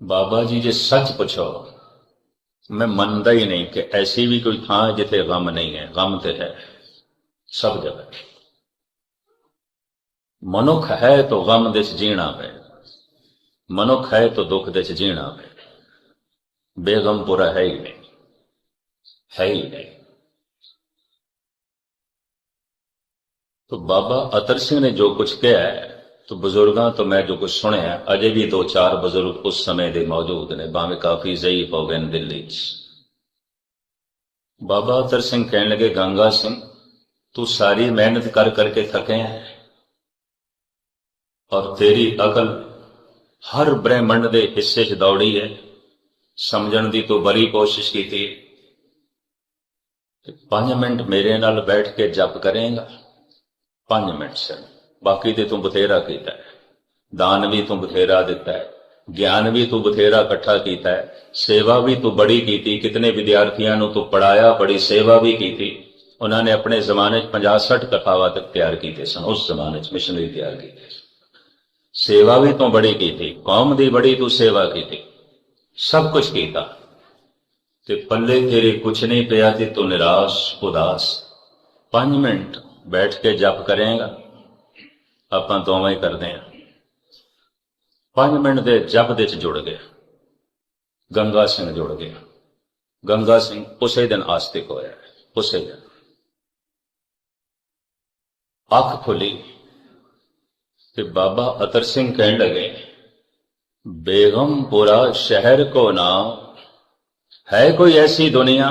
ਬਾਬਾ ਜੀ ਜੇ ਸੱਚ ਪੁੱਛੋ ਮੈਂ ਮੰਨਦਾ ਹੀ ਨਹੀਂ ਕਿ ਐਸੀ ਵੀ ਕੋਈ ਥਾਂ ਹੈ ਜਿੱਥੇ ਗਮ ਨਹੀਂ ਹੈ ਗਮ ਤੇ ਹੈ ਸਭ ਜਗ੍ਹਾ ਮਨੁੱਖ ਹੈ ਤੋ ਗਮ ਦੇ ਚ ਜੀਣਾ ਪੈ। ਮਨੁੱਖ ਹੈ ਤੋ ਦੁੱਖ ਦੇ ਚ ਜੀਣਾ ਪੈ। ਬੇਗਮ ਪੁਰਾ ਹੈ ਹੀ ਨਹੀਂ। ਹੈ ਹੀ ਨਹੀਂ। ਤੋ ਬਾਬਾ ਅਤਰ ਸਿੰਘ ਨੇ ਜੋ ਕੁਛ ਕਿਹਾ ਹੈ, ਤੋ ਬਜ਼ੁਰਗਾਂ ਤੋਂ ਮੈਂ ਜੋ ਕੁਛ ਸੁਣਿਆ ਅਜੇ ਵੀ ਦੋ ਚਾਰ ਬਜ਼ੁਰਗ ਉਸ ਸਮੇਂ ਦੇ ਮੌਜੂਦ ਨੇ, ਭਾਵੇਂ ਕਾਫੀ ਜ਼ੈਫ ਹੋ ਗਏ ਨੇ ਦਿੱਲੀ ਚ। ਬਾਬਾ ਅਤਰ ਸਿੰਘ ਕਹਿਣ ਲੱਗੇ, ਗੰਗਾ ਸਿੰਘ ਤੂੰ ਸਾਰੀ ਮਿਹਨਤ ਕਰ ਕਰਕੇ ਥਕੇ ਹੈ ਔਰ ਤੇਰੀ ਅਕਲ ਹਰ ਬ੍ਰਹਿਮੰਡ ਦੇ ਹਿੱਸੇ 'ਚ ਦੌੜੀ ਹੈ ਸਮਝਣ ਦੀ ਤੂੰ ਬੜੀ ਕੋਸ਼ਿਸ਼ ਕੀਤੀ ਪੰਜ ਮਿੰਟ ਮੇਰੇ ਨਾਲ ਬੈਠ ਕੇ ਜਪ ਕਰੇਗਾ। ਪੰਜ ਮਿੰਟ ਸਿਰ। ਬਾਕੀ ਤੇ ਤੂੰ ਬਥੇਰਾ ਕੀਤਾ ਹੈ ਦਾਨ ਵੀ ਤੂੰ ਬਥੇਰਾ ਦਿੱਤਾ ਹੈ ਗਿਆਨ ਵੀ ਤੂੰ ਬਥੇਰਾ ਇਕੱਠਾ ਕੀਤਾ ਹੈ ਸੇਵਾ ਵੀ ਤੂੰ ਬੜੀ ਕੀਤੀ। ਕਿਤਨੇ ਵਿਦਿਆਰਥੀਆਂ ਨੂੰ ਤੂੰ ਪੜਾਇਆ ਬੜੀ ਸੇਵਾ ਵੀ ਕੀਤੀ। ਉਹਨਾਂ ਨੇ ਆਪਣੇ ਜ਼ਮਾਨੇ 'ਚ 50 60 ਕਥਾਵਾਂ ਤੱਕ ਤਿਆਰ ਕੀਤੇ ਸਨ, ਉਸ ਜ਼ਮਾਨੇ 'ਚ ਮਿਸ਼ਨਰੀ ਤਿਆਰ ਕੀਤੇ ਸੇਵਾ ਵੀ ਤੂੰ ਬੜੀ ਕੀਤੀ, ਕੌਮ ਦੀ ਬੜੀ ਤੂੰ ਸੇਵਾ ਕੀਤੀ, ਸਭ ਕੁਝ ਕੀਤਾ। ਤੇ ਪੱਲੇ ਤੇਰੇ ਕੁਛ ਨਹੀਂ ਪਿਆ ਤੇ ਤੂੰ ਨਿਰਾਸ਼, ਉਦਾਸ। 5 ਮਿੰਟ ਬੈਠ ਕੇ ਜਪ ਕਰੇਗਾ, ਆਪਾਂ ਦੋਵੇਂ ਹੀ ਕਰਦੇ ਆਂ 5 ਮਿੰਟ ਦੇ ਜਪ ਦੇ ਚ ਜੁੜ ਗਏ ਗੰਗਾ ਸਿੰਘ ਜੁੜ ਗਿਆ। ਗੰਗਾ ਸਿੰਘ ਉਸੇ ਦਿਨ ਆਸਤਿਕ ਹੋਇਆ, ਉਸੇ ਦਿਨ। ਅੱਖ ਖੁੱਲੀ ਤੇ ਬਾਬਾ ਅਤਰ ਸਿੰਘ ਕਹਿਣ ਲੱਗੇ ਬੇਗਮਪੁਰਾ ਸ਼ਹਿਰ ਕੋ ਨਾ ਹੈ ਕੋਈ ਐਸੀ ਦੁਨੀਆ?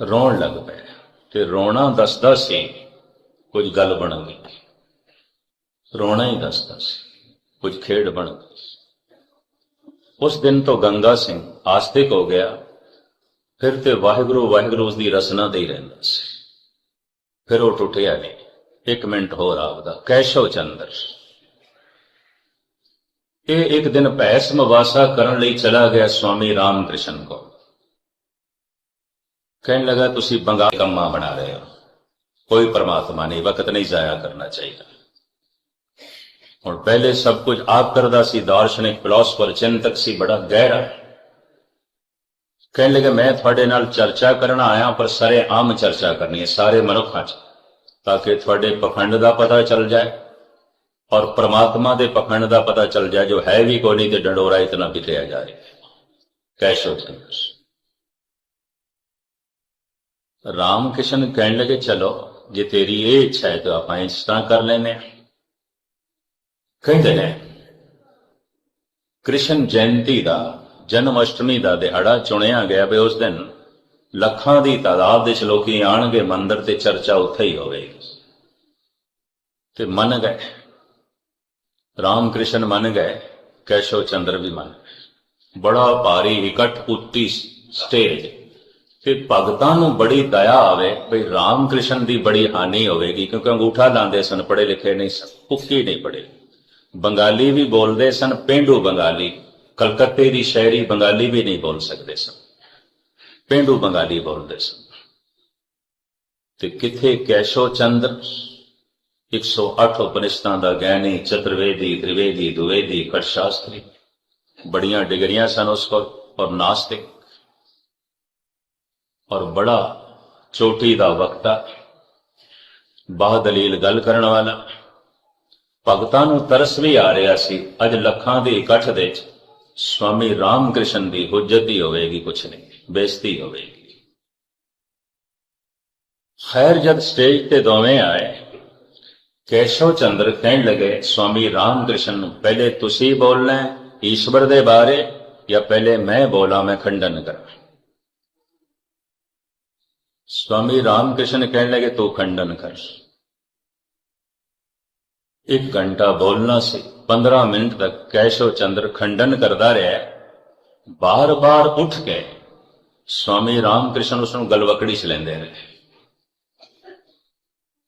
ਰੋਣ ਲੱਗ ਪਏ ਤੇ ਰੋਣਾ ਦੱਸਦਾ ਸੀ, ਕੁਝ ਗੱਲ ਬਣ ਗਈ ਰੋਣਾ ਹੀ ਦੱਸਦਾ ਸੀ, ਕੁਝ ਖੇਡ ਬਣ ਗਈ ਉਸ ਦਿਨ ਤੋਂ ਗੰਗਾ ਸਿੰਘ ਆਸਤਿਕ ਹੋ ਗਿਆ, ਫਿਰ ਤੇ ਵਾਹਿਗੁਰੂ ਵਾਹਿਗੁਰੂ ਉਸ ਦੀ ਰਸਨਾ ਦੇ ਹੀ ਰਹਿੰਦਾ ਸੀ। ਫਿਰ ਉਹ ਟੁੱਟਿਆ ਨਹੀਂ। ਇੱਕ ਮਿੰਟ ਹੋਰ ਆਪਦਾ। ਕੈਸ਼ਵ ਚੰਦਰ। ਇਹ ਇੱਕ ਦਿਨ ਭੈਸ ਮਵਾਸਾ ਕਰਨ ਲਈ ਚਲਾ ਗਿਆ ਸਵਾਮੀ ਰਾਮ ਕ੍ਰਿਸ਼ਨ ਕੋ ਕਹਿਣ ਲੱਗਾ, ਤੁਸੀਂ ਬੰਗਾਲ ਕੰਮਾ ਬਣਾ ਰਹੇ ਹੋ। ਕੋਈ ਪਰਮਾਤਮਾ ਨਹੀਂ, ਵਕਤ ਨਹੀਂ ਜ਼ਾਇਆ ਕਰਨਾ ਚਾਹੀਦਾ। ਹੁਣ ਪਹਿਲੇ ਸਭ ਕੁਝ ਆਪ ਕਰਦਾ ਸੀ, ਦਾਰਸ਼ਨਿਕ ਫਿਲਾਸਫਰ ਚਿੰਤਕ ਸੀ, ਬੜਾ ਗਹਿਰਾ। ਕਹਿਣ ਲੱਗੇ, ਮੈਂ ਤੁਹਾਡੇ ਨਾਲ ਚਰਚਾ ਕਰਨ ਆਇਆ, ਪਰ ਸਾਰੇ ਆਮ ਚਰਚਾ ਕਰਨੀ ਹੈ, ਸਾਰੇ ਮਨੁੱਖਾਂ 'ਚ, ਤਾਂ ਕਿ ਤੁਹਾਡੇ ਪਖੰਡ ਦਾ ਪਤਾ ਚੱਲ ਜਾਏ ਔਰ ਪ੍ਰਮਾਤਮਾ ਦੇ ਪਖੰਡ ਦਾ ਪਤਾ ਚੱਲ ਜਾਏ, ਜੋ ਹੈ ਵੀ ਕੋਈ ਨਹੀਂ ਤੇ ਡੰਡੋਰਾ ਇਤਨਾ ਪਿਟਿਆ ਜਾ ਰਿਹਾ ਕੈਸ਼ੋ ਰਾਮ ਕਿਸ਼ਨ ਕਹਿਣ ਲੱਗੇ, ਚਲੋ, ਜੇ ਤੇਰੀ ਇਹ ਇੱਛਾ ਹੈ ਤਾਂ ਆਪਾਂ ਇਸ ਤਰ੍ਹਾਂ ਕਰ ਲੈਨੇ ਹਾਂ। ਕਹਿੰਦੇ ਨੇ, ਕ੍ਰਿਸ਼ਨ ਜਯੰਤੀ ਦਾ ਜਨਮ ਅਸ਼ਟਮੀ ਦਾ ਦਿਹਾੜਾ ਚੁਣਿਆ ਗਿਆ ਵੀ ਉਸ ਦਿਨ ਲੱਖਾਂ ਦੀ ਤਾਦਾਦ ਵਿੱਚ ਲੋਕੀ ਆਣਗੇ, ਮੰਦਰ ਤੇ ਚਰਚਾ ਉੱਥੇ ਹੀ ਹੋਵੇਗੀ। ਤੇ ਮੰਨ ਗਏ। ਰਾਮ ਕ੍ਰਿਸ਼ਨ ਮੰਨ ਗਏ ਕੈਸ਼ੋ ਚੰਦਰ ਵੀ ਮੰਨ ਗਏ। ਬੜਾ ਭਾਰੀ ਇਕੱਠ ਉੱਤੀ ਸਟੇਜ। ਤੇ ਭਗਤਾਂ ਨੂੰ ਬੜੀ ਦਇਆ ਆਵੇ ਭਈ ਰਾਮ ਕ੍ਰਿਸ਼ਨ ਦੀ ਬੜੀ ਹਾਨੀ ਹੋਵੇਗੀ, ਕਿਉਂਕਿ ਅੰਗੂਠਾ ਲਾਉਂਦੇ ਸਨ ਪੜੇ ਲਿਖੇ ਨਹੀਂ ਸਨ ਪੁੱਕੀ ਨਹੀਂ ਪੜੇ ਬੰਗਾਲੀ ਵੀ ਬੋਲਦੇ ਸਨ, ਪਿੰਡੂ ਬੰਗਾਲੀ ਕਲਕੱਤੇ ਦੀ ਸ਼ਹਿਰੀ ਬੰਗਾਲੀ ਵੀ ਨਹੀਂ ਬੋਲ ਸਕਦੇ ਸਨ। ਪਿੰਡੂ ਬੰਗਾਲੀ ਬੋਲਦੇ ਸਨ। ਤੇ ਕਿਥੇ ਕੈਸ਼ੋ ਚੰਦਰ 108 ਉਪਨਿਸ਼ਦਾਂ ਦਾ ਗਿਆਨੀ ਚਤੁਰਵੇਦੀ, ਤ੍ਰਿਵੇਦੀ, ਦੁਵੇਦੀ ਕਟ ਸ਼ਾਸਤਰੀ ਬੜੀਆਂ ਡਿਗਰੀਆਂ ਸਨ ਉਸ ਕੋਲ ਔਰ ਨਾਸਤਿਕ। ਔਰ ਬੜਾ ਚੋਟੀ ਦਾ ਵਕਤਾ। ਬਾਦਲੀਲ ਗੱਲ ਕਰਨ ਵਾਲਾ। ਭਗਤਾਂ ਨੂੰ ਤਰਸ ਵੀ ਆ ਰਿਹਾ ਸੀ ਅੱਜ ਲੱਖਾਂ ਦੇ ਇਕੱਠ ਦੇ ਵਿੱਚ। ਸਵਾਮੀ ਰਾਮਕ੍ਰਿਸ਼ਨ ਦੀ ਹੁਜਤ ਹੀ ਹੋਵੇਗੀ, ਕੁਛ ਨਹੀਂ, ਬੇਇੱਜ਼ਤੀ ਹੋਵੇਗੀ। ਖੈਰ, ਜਦ ਸਟੇਜ ਤੇ ਦੋਵੇਂ ਆਏ, ਕੇਸ਼ਵ ਚੰਦਰ ਕਹਿਣ ਲੱਗੇ ਸਵਾਮੀ ਰਾਮਕ੍ਰਿਸ਼ਨ ਨੂੰ ਪਹਿਲੇ ਤੁਸੀਂ ਬੋਲਣਾ ਈਸ਼ਵਰ ਦੇ ਬਾਰੇ, ਜਾਂ ਪਹਿਲੇ ਮੈਂ ਬੋਲਾਂ, ਮੈਂ ਖੰਡਨ ਕਰਾਂ? ਸਵਾਮੀ ਰਾਮਕ੍ਰਿਸ਼ਨ ਕਹਿਣ ਲੱਗੇ, ਤੂੰ ਖੰਡਨ ਕਰ। ਇੱਕ ਘੰਟਾ ਬੋਲਣਾ ਸੀ। 15 ਮਿੰਟ ਤੱਕ ਕੈਸ਼ੋ ਚੰਦਰ ਖੰਡਨ ਕਰਦਾ ਰਿਹਾ। ਬਾਰ-ਬਾਰ ਉੱਠ ਕੇ ਸਵਾਮੀ ਰਾਮਕ੍ਰਿਸ਼ਨ ਉਸ ਨੂੰ ਗਲਵਕੜੀ ਚ ਲੈਂਦੇ ਰਹੇ।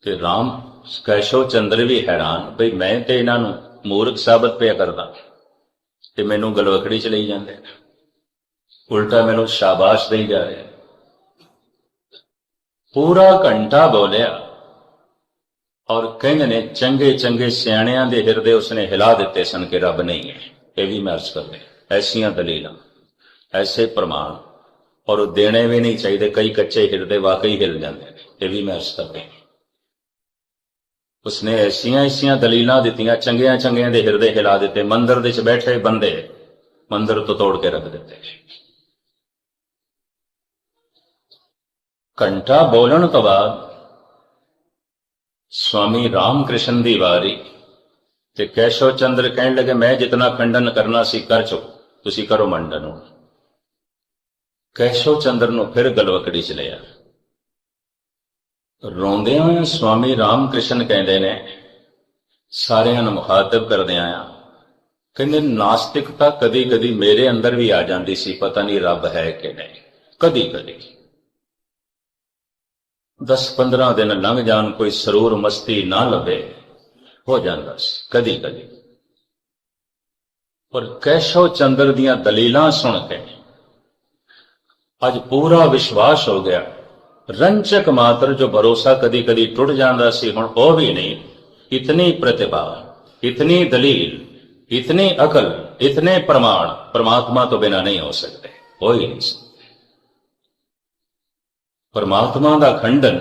ਤੇ ਰਾਮ ਕੈਸ਼ੋ ਚੰਦਰ ਵੀ ਹੈਰਾਨ ਭਈ ਮੈਂ ਤੇ ਇਹਨਾਂ ਨੂੰ ਮੂਰਖ ਸਾਬਤ ਪਿਆ ਕਰਦਾ ਤੇ ਮੈਨੂੰ ਗਲਵਕੜੀ ਚ ਲਈ ਜਾਂਦੇ ਉਲਟਾ ਮੈਨੂੰ ਸ਼ਾਬਾਸ਼ ਦੇਈ ਜਾ ਰਿਹਾ ਪੂਰਾ ਘੰਟਾ ਬੋਲਿਆ। ਔਰ ਕਹਿੰਦੇ ਨੇ, ਚੰਗੇ ਚੰਗੇ ਸਿਆਣਿਆਂ ਦੇ ਹਿਰਦੇ ਉਸਨੇ ਹਿਲਾ ਦਿੱਤੇ ਸਨ ਕਿ ਰੱਬ ਨਹੀਂ ਹੈ। ਇਹ ਵੀ ਮੈਂ ਅਰਜ਼ ਕਰਦੇ ਐਸੀਆਂ ਦਲੀਲਾਂ, ਐਸੇ ਪ੍ਰਮਾਣ ਔਰ ਉਹ ਦੇਣੇ ਵੀ ਨਹੀਂ ਚਾਹੀਦੇ। ਕਈ ਕੱਚੇ ਹਿਰਦੇ ਵਾਕਈ ਹਿਲ ਜਾਂਦੇ ਨੇ। ਇਹ ਵੀ ਮੈਂ ਅਰਜ਼ ਕਰਦੇ ਉਸਨੇ ਐਸੀਆਂ ਐਸੀਆਂ ਦਲੀਲਾਂ ਦਿੱਤੀਆਂ, ਚੰਗਿਆਂ ਚੰਗਿਆਂ ਦੇ ਹਿਰਦੇ ਹਿਲਾ ਦਿੱਤੇ, ਮੰਦਰ ਦੇ ਵਿੱਚ ਬੈਠੇ ਬੰਦੇ ਮੰਦਰ ਤੋਂ ਤੋੜ ਕੇ ਰੱਖ ਦਿੱਤੇ। ਘੰਟਾ ਬੋਲਣ ਤੋਂ ਬਾਅਦ ਸਵਾਮੀ ਰਾਮਕ੍ਰਿਸ਼ਨ ਦੀ ਵਾਰੀ। ਤੇ ਕੈਸ਼ਵ ਚੰਦਰ ਕਹਿਣ ਲੱਗੇ, ਮੈਂ ਜਿਤਨਾ ਖੰਡਨ ਕਰਨਾ ਸੀ ਕਰ ਚੁੱਕ, ਤੁਸੀਂ ਕਰੋ ਮੰਡਨ ਨੂੰ ਕੈਸ਼ਵ ਚੰਦਰ ਨੂੰ ਫਿਰ ਗਲਵਕੜੀ ਚ ਲਿਆ। ਰੋਂਦਿਆਂ ਹੋਏ ਸਵਾਮੀ ਰਾਮਕ੍ਰਿਸ਼ਨ ਕਹਿੰਦੇ ਨੇ, ਸਾਰਿਆਂ ਨੂੰ ਮੁਖਾਤਬ ਕਰਦੇ ਆਇਆ। ਕਹਿੰਦੇ, ਨਾਸਤਿਕਤਾ ਕਦੀ ਕਦੀ ਮੇਰੇ ਅੰਦਰ ਵੀ ਆ ਜਾਂਦੀ ਸੀ, ਪਤਾ ਨਹੀਂ ਰੱਬ ਹੈ ਕਿ ਨਹੀਂ। ਕਦੀ ਕਦੀ 10-15 ਦਿਨ ਲੰਘ ਜਾਣ, ਕੋਈ ਸਰੂਰ ਮਸਤੀ ਨਾ ਲਵੇ ਹੋ ਜਾਂਦਾ ਸੀ ਕਦੀ ਕਦੀ। ਪਰ ਕੈਸ਼ੋ ਚੰਦਰ ਦੀਆਂ ਦਲੀਲਾਂ ਸੁਣ ਕੇ ਅੱਜ ਪੂਰਾ ਵਿਸ਼ਵਾਸ ਹੋ ਗਿਆ। ਰੰਚਕ ਮਾਤਰ ਜੋ ਭਰੋਸਾ ਕਦੀ ਕਦੀ ਟੁੱਟ ਜਾਂਦਾ ਸੀ, ਹੁਣ ਉਹ ਵੀ ਨਹੀਂ। ਇਤਨੀ ਪ੍ਰਤਿਭਾ, ਇਤਨੀ ਦਲੀਲ, ਇਤਨੀ ਅਕਲ, ਇਤਨੇ ਪ੍ਰਮਾਣ, ਪਰਮਾਤਮਾ ਤੋਂ ਬਿਨਾ ਨਹੀਂ ਹੋ ਸਕਦੇ। ਹੋ ਨਹੀਂ। ਸਕਦੇ ਪਰਮਾਤਮਾ ਦਾ ਖੰਡਨ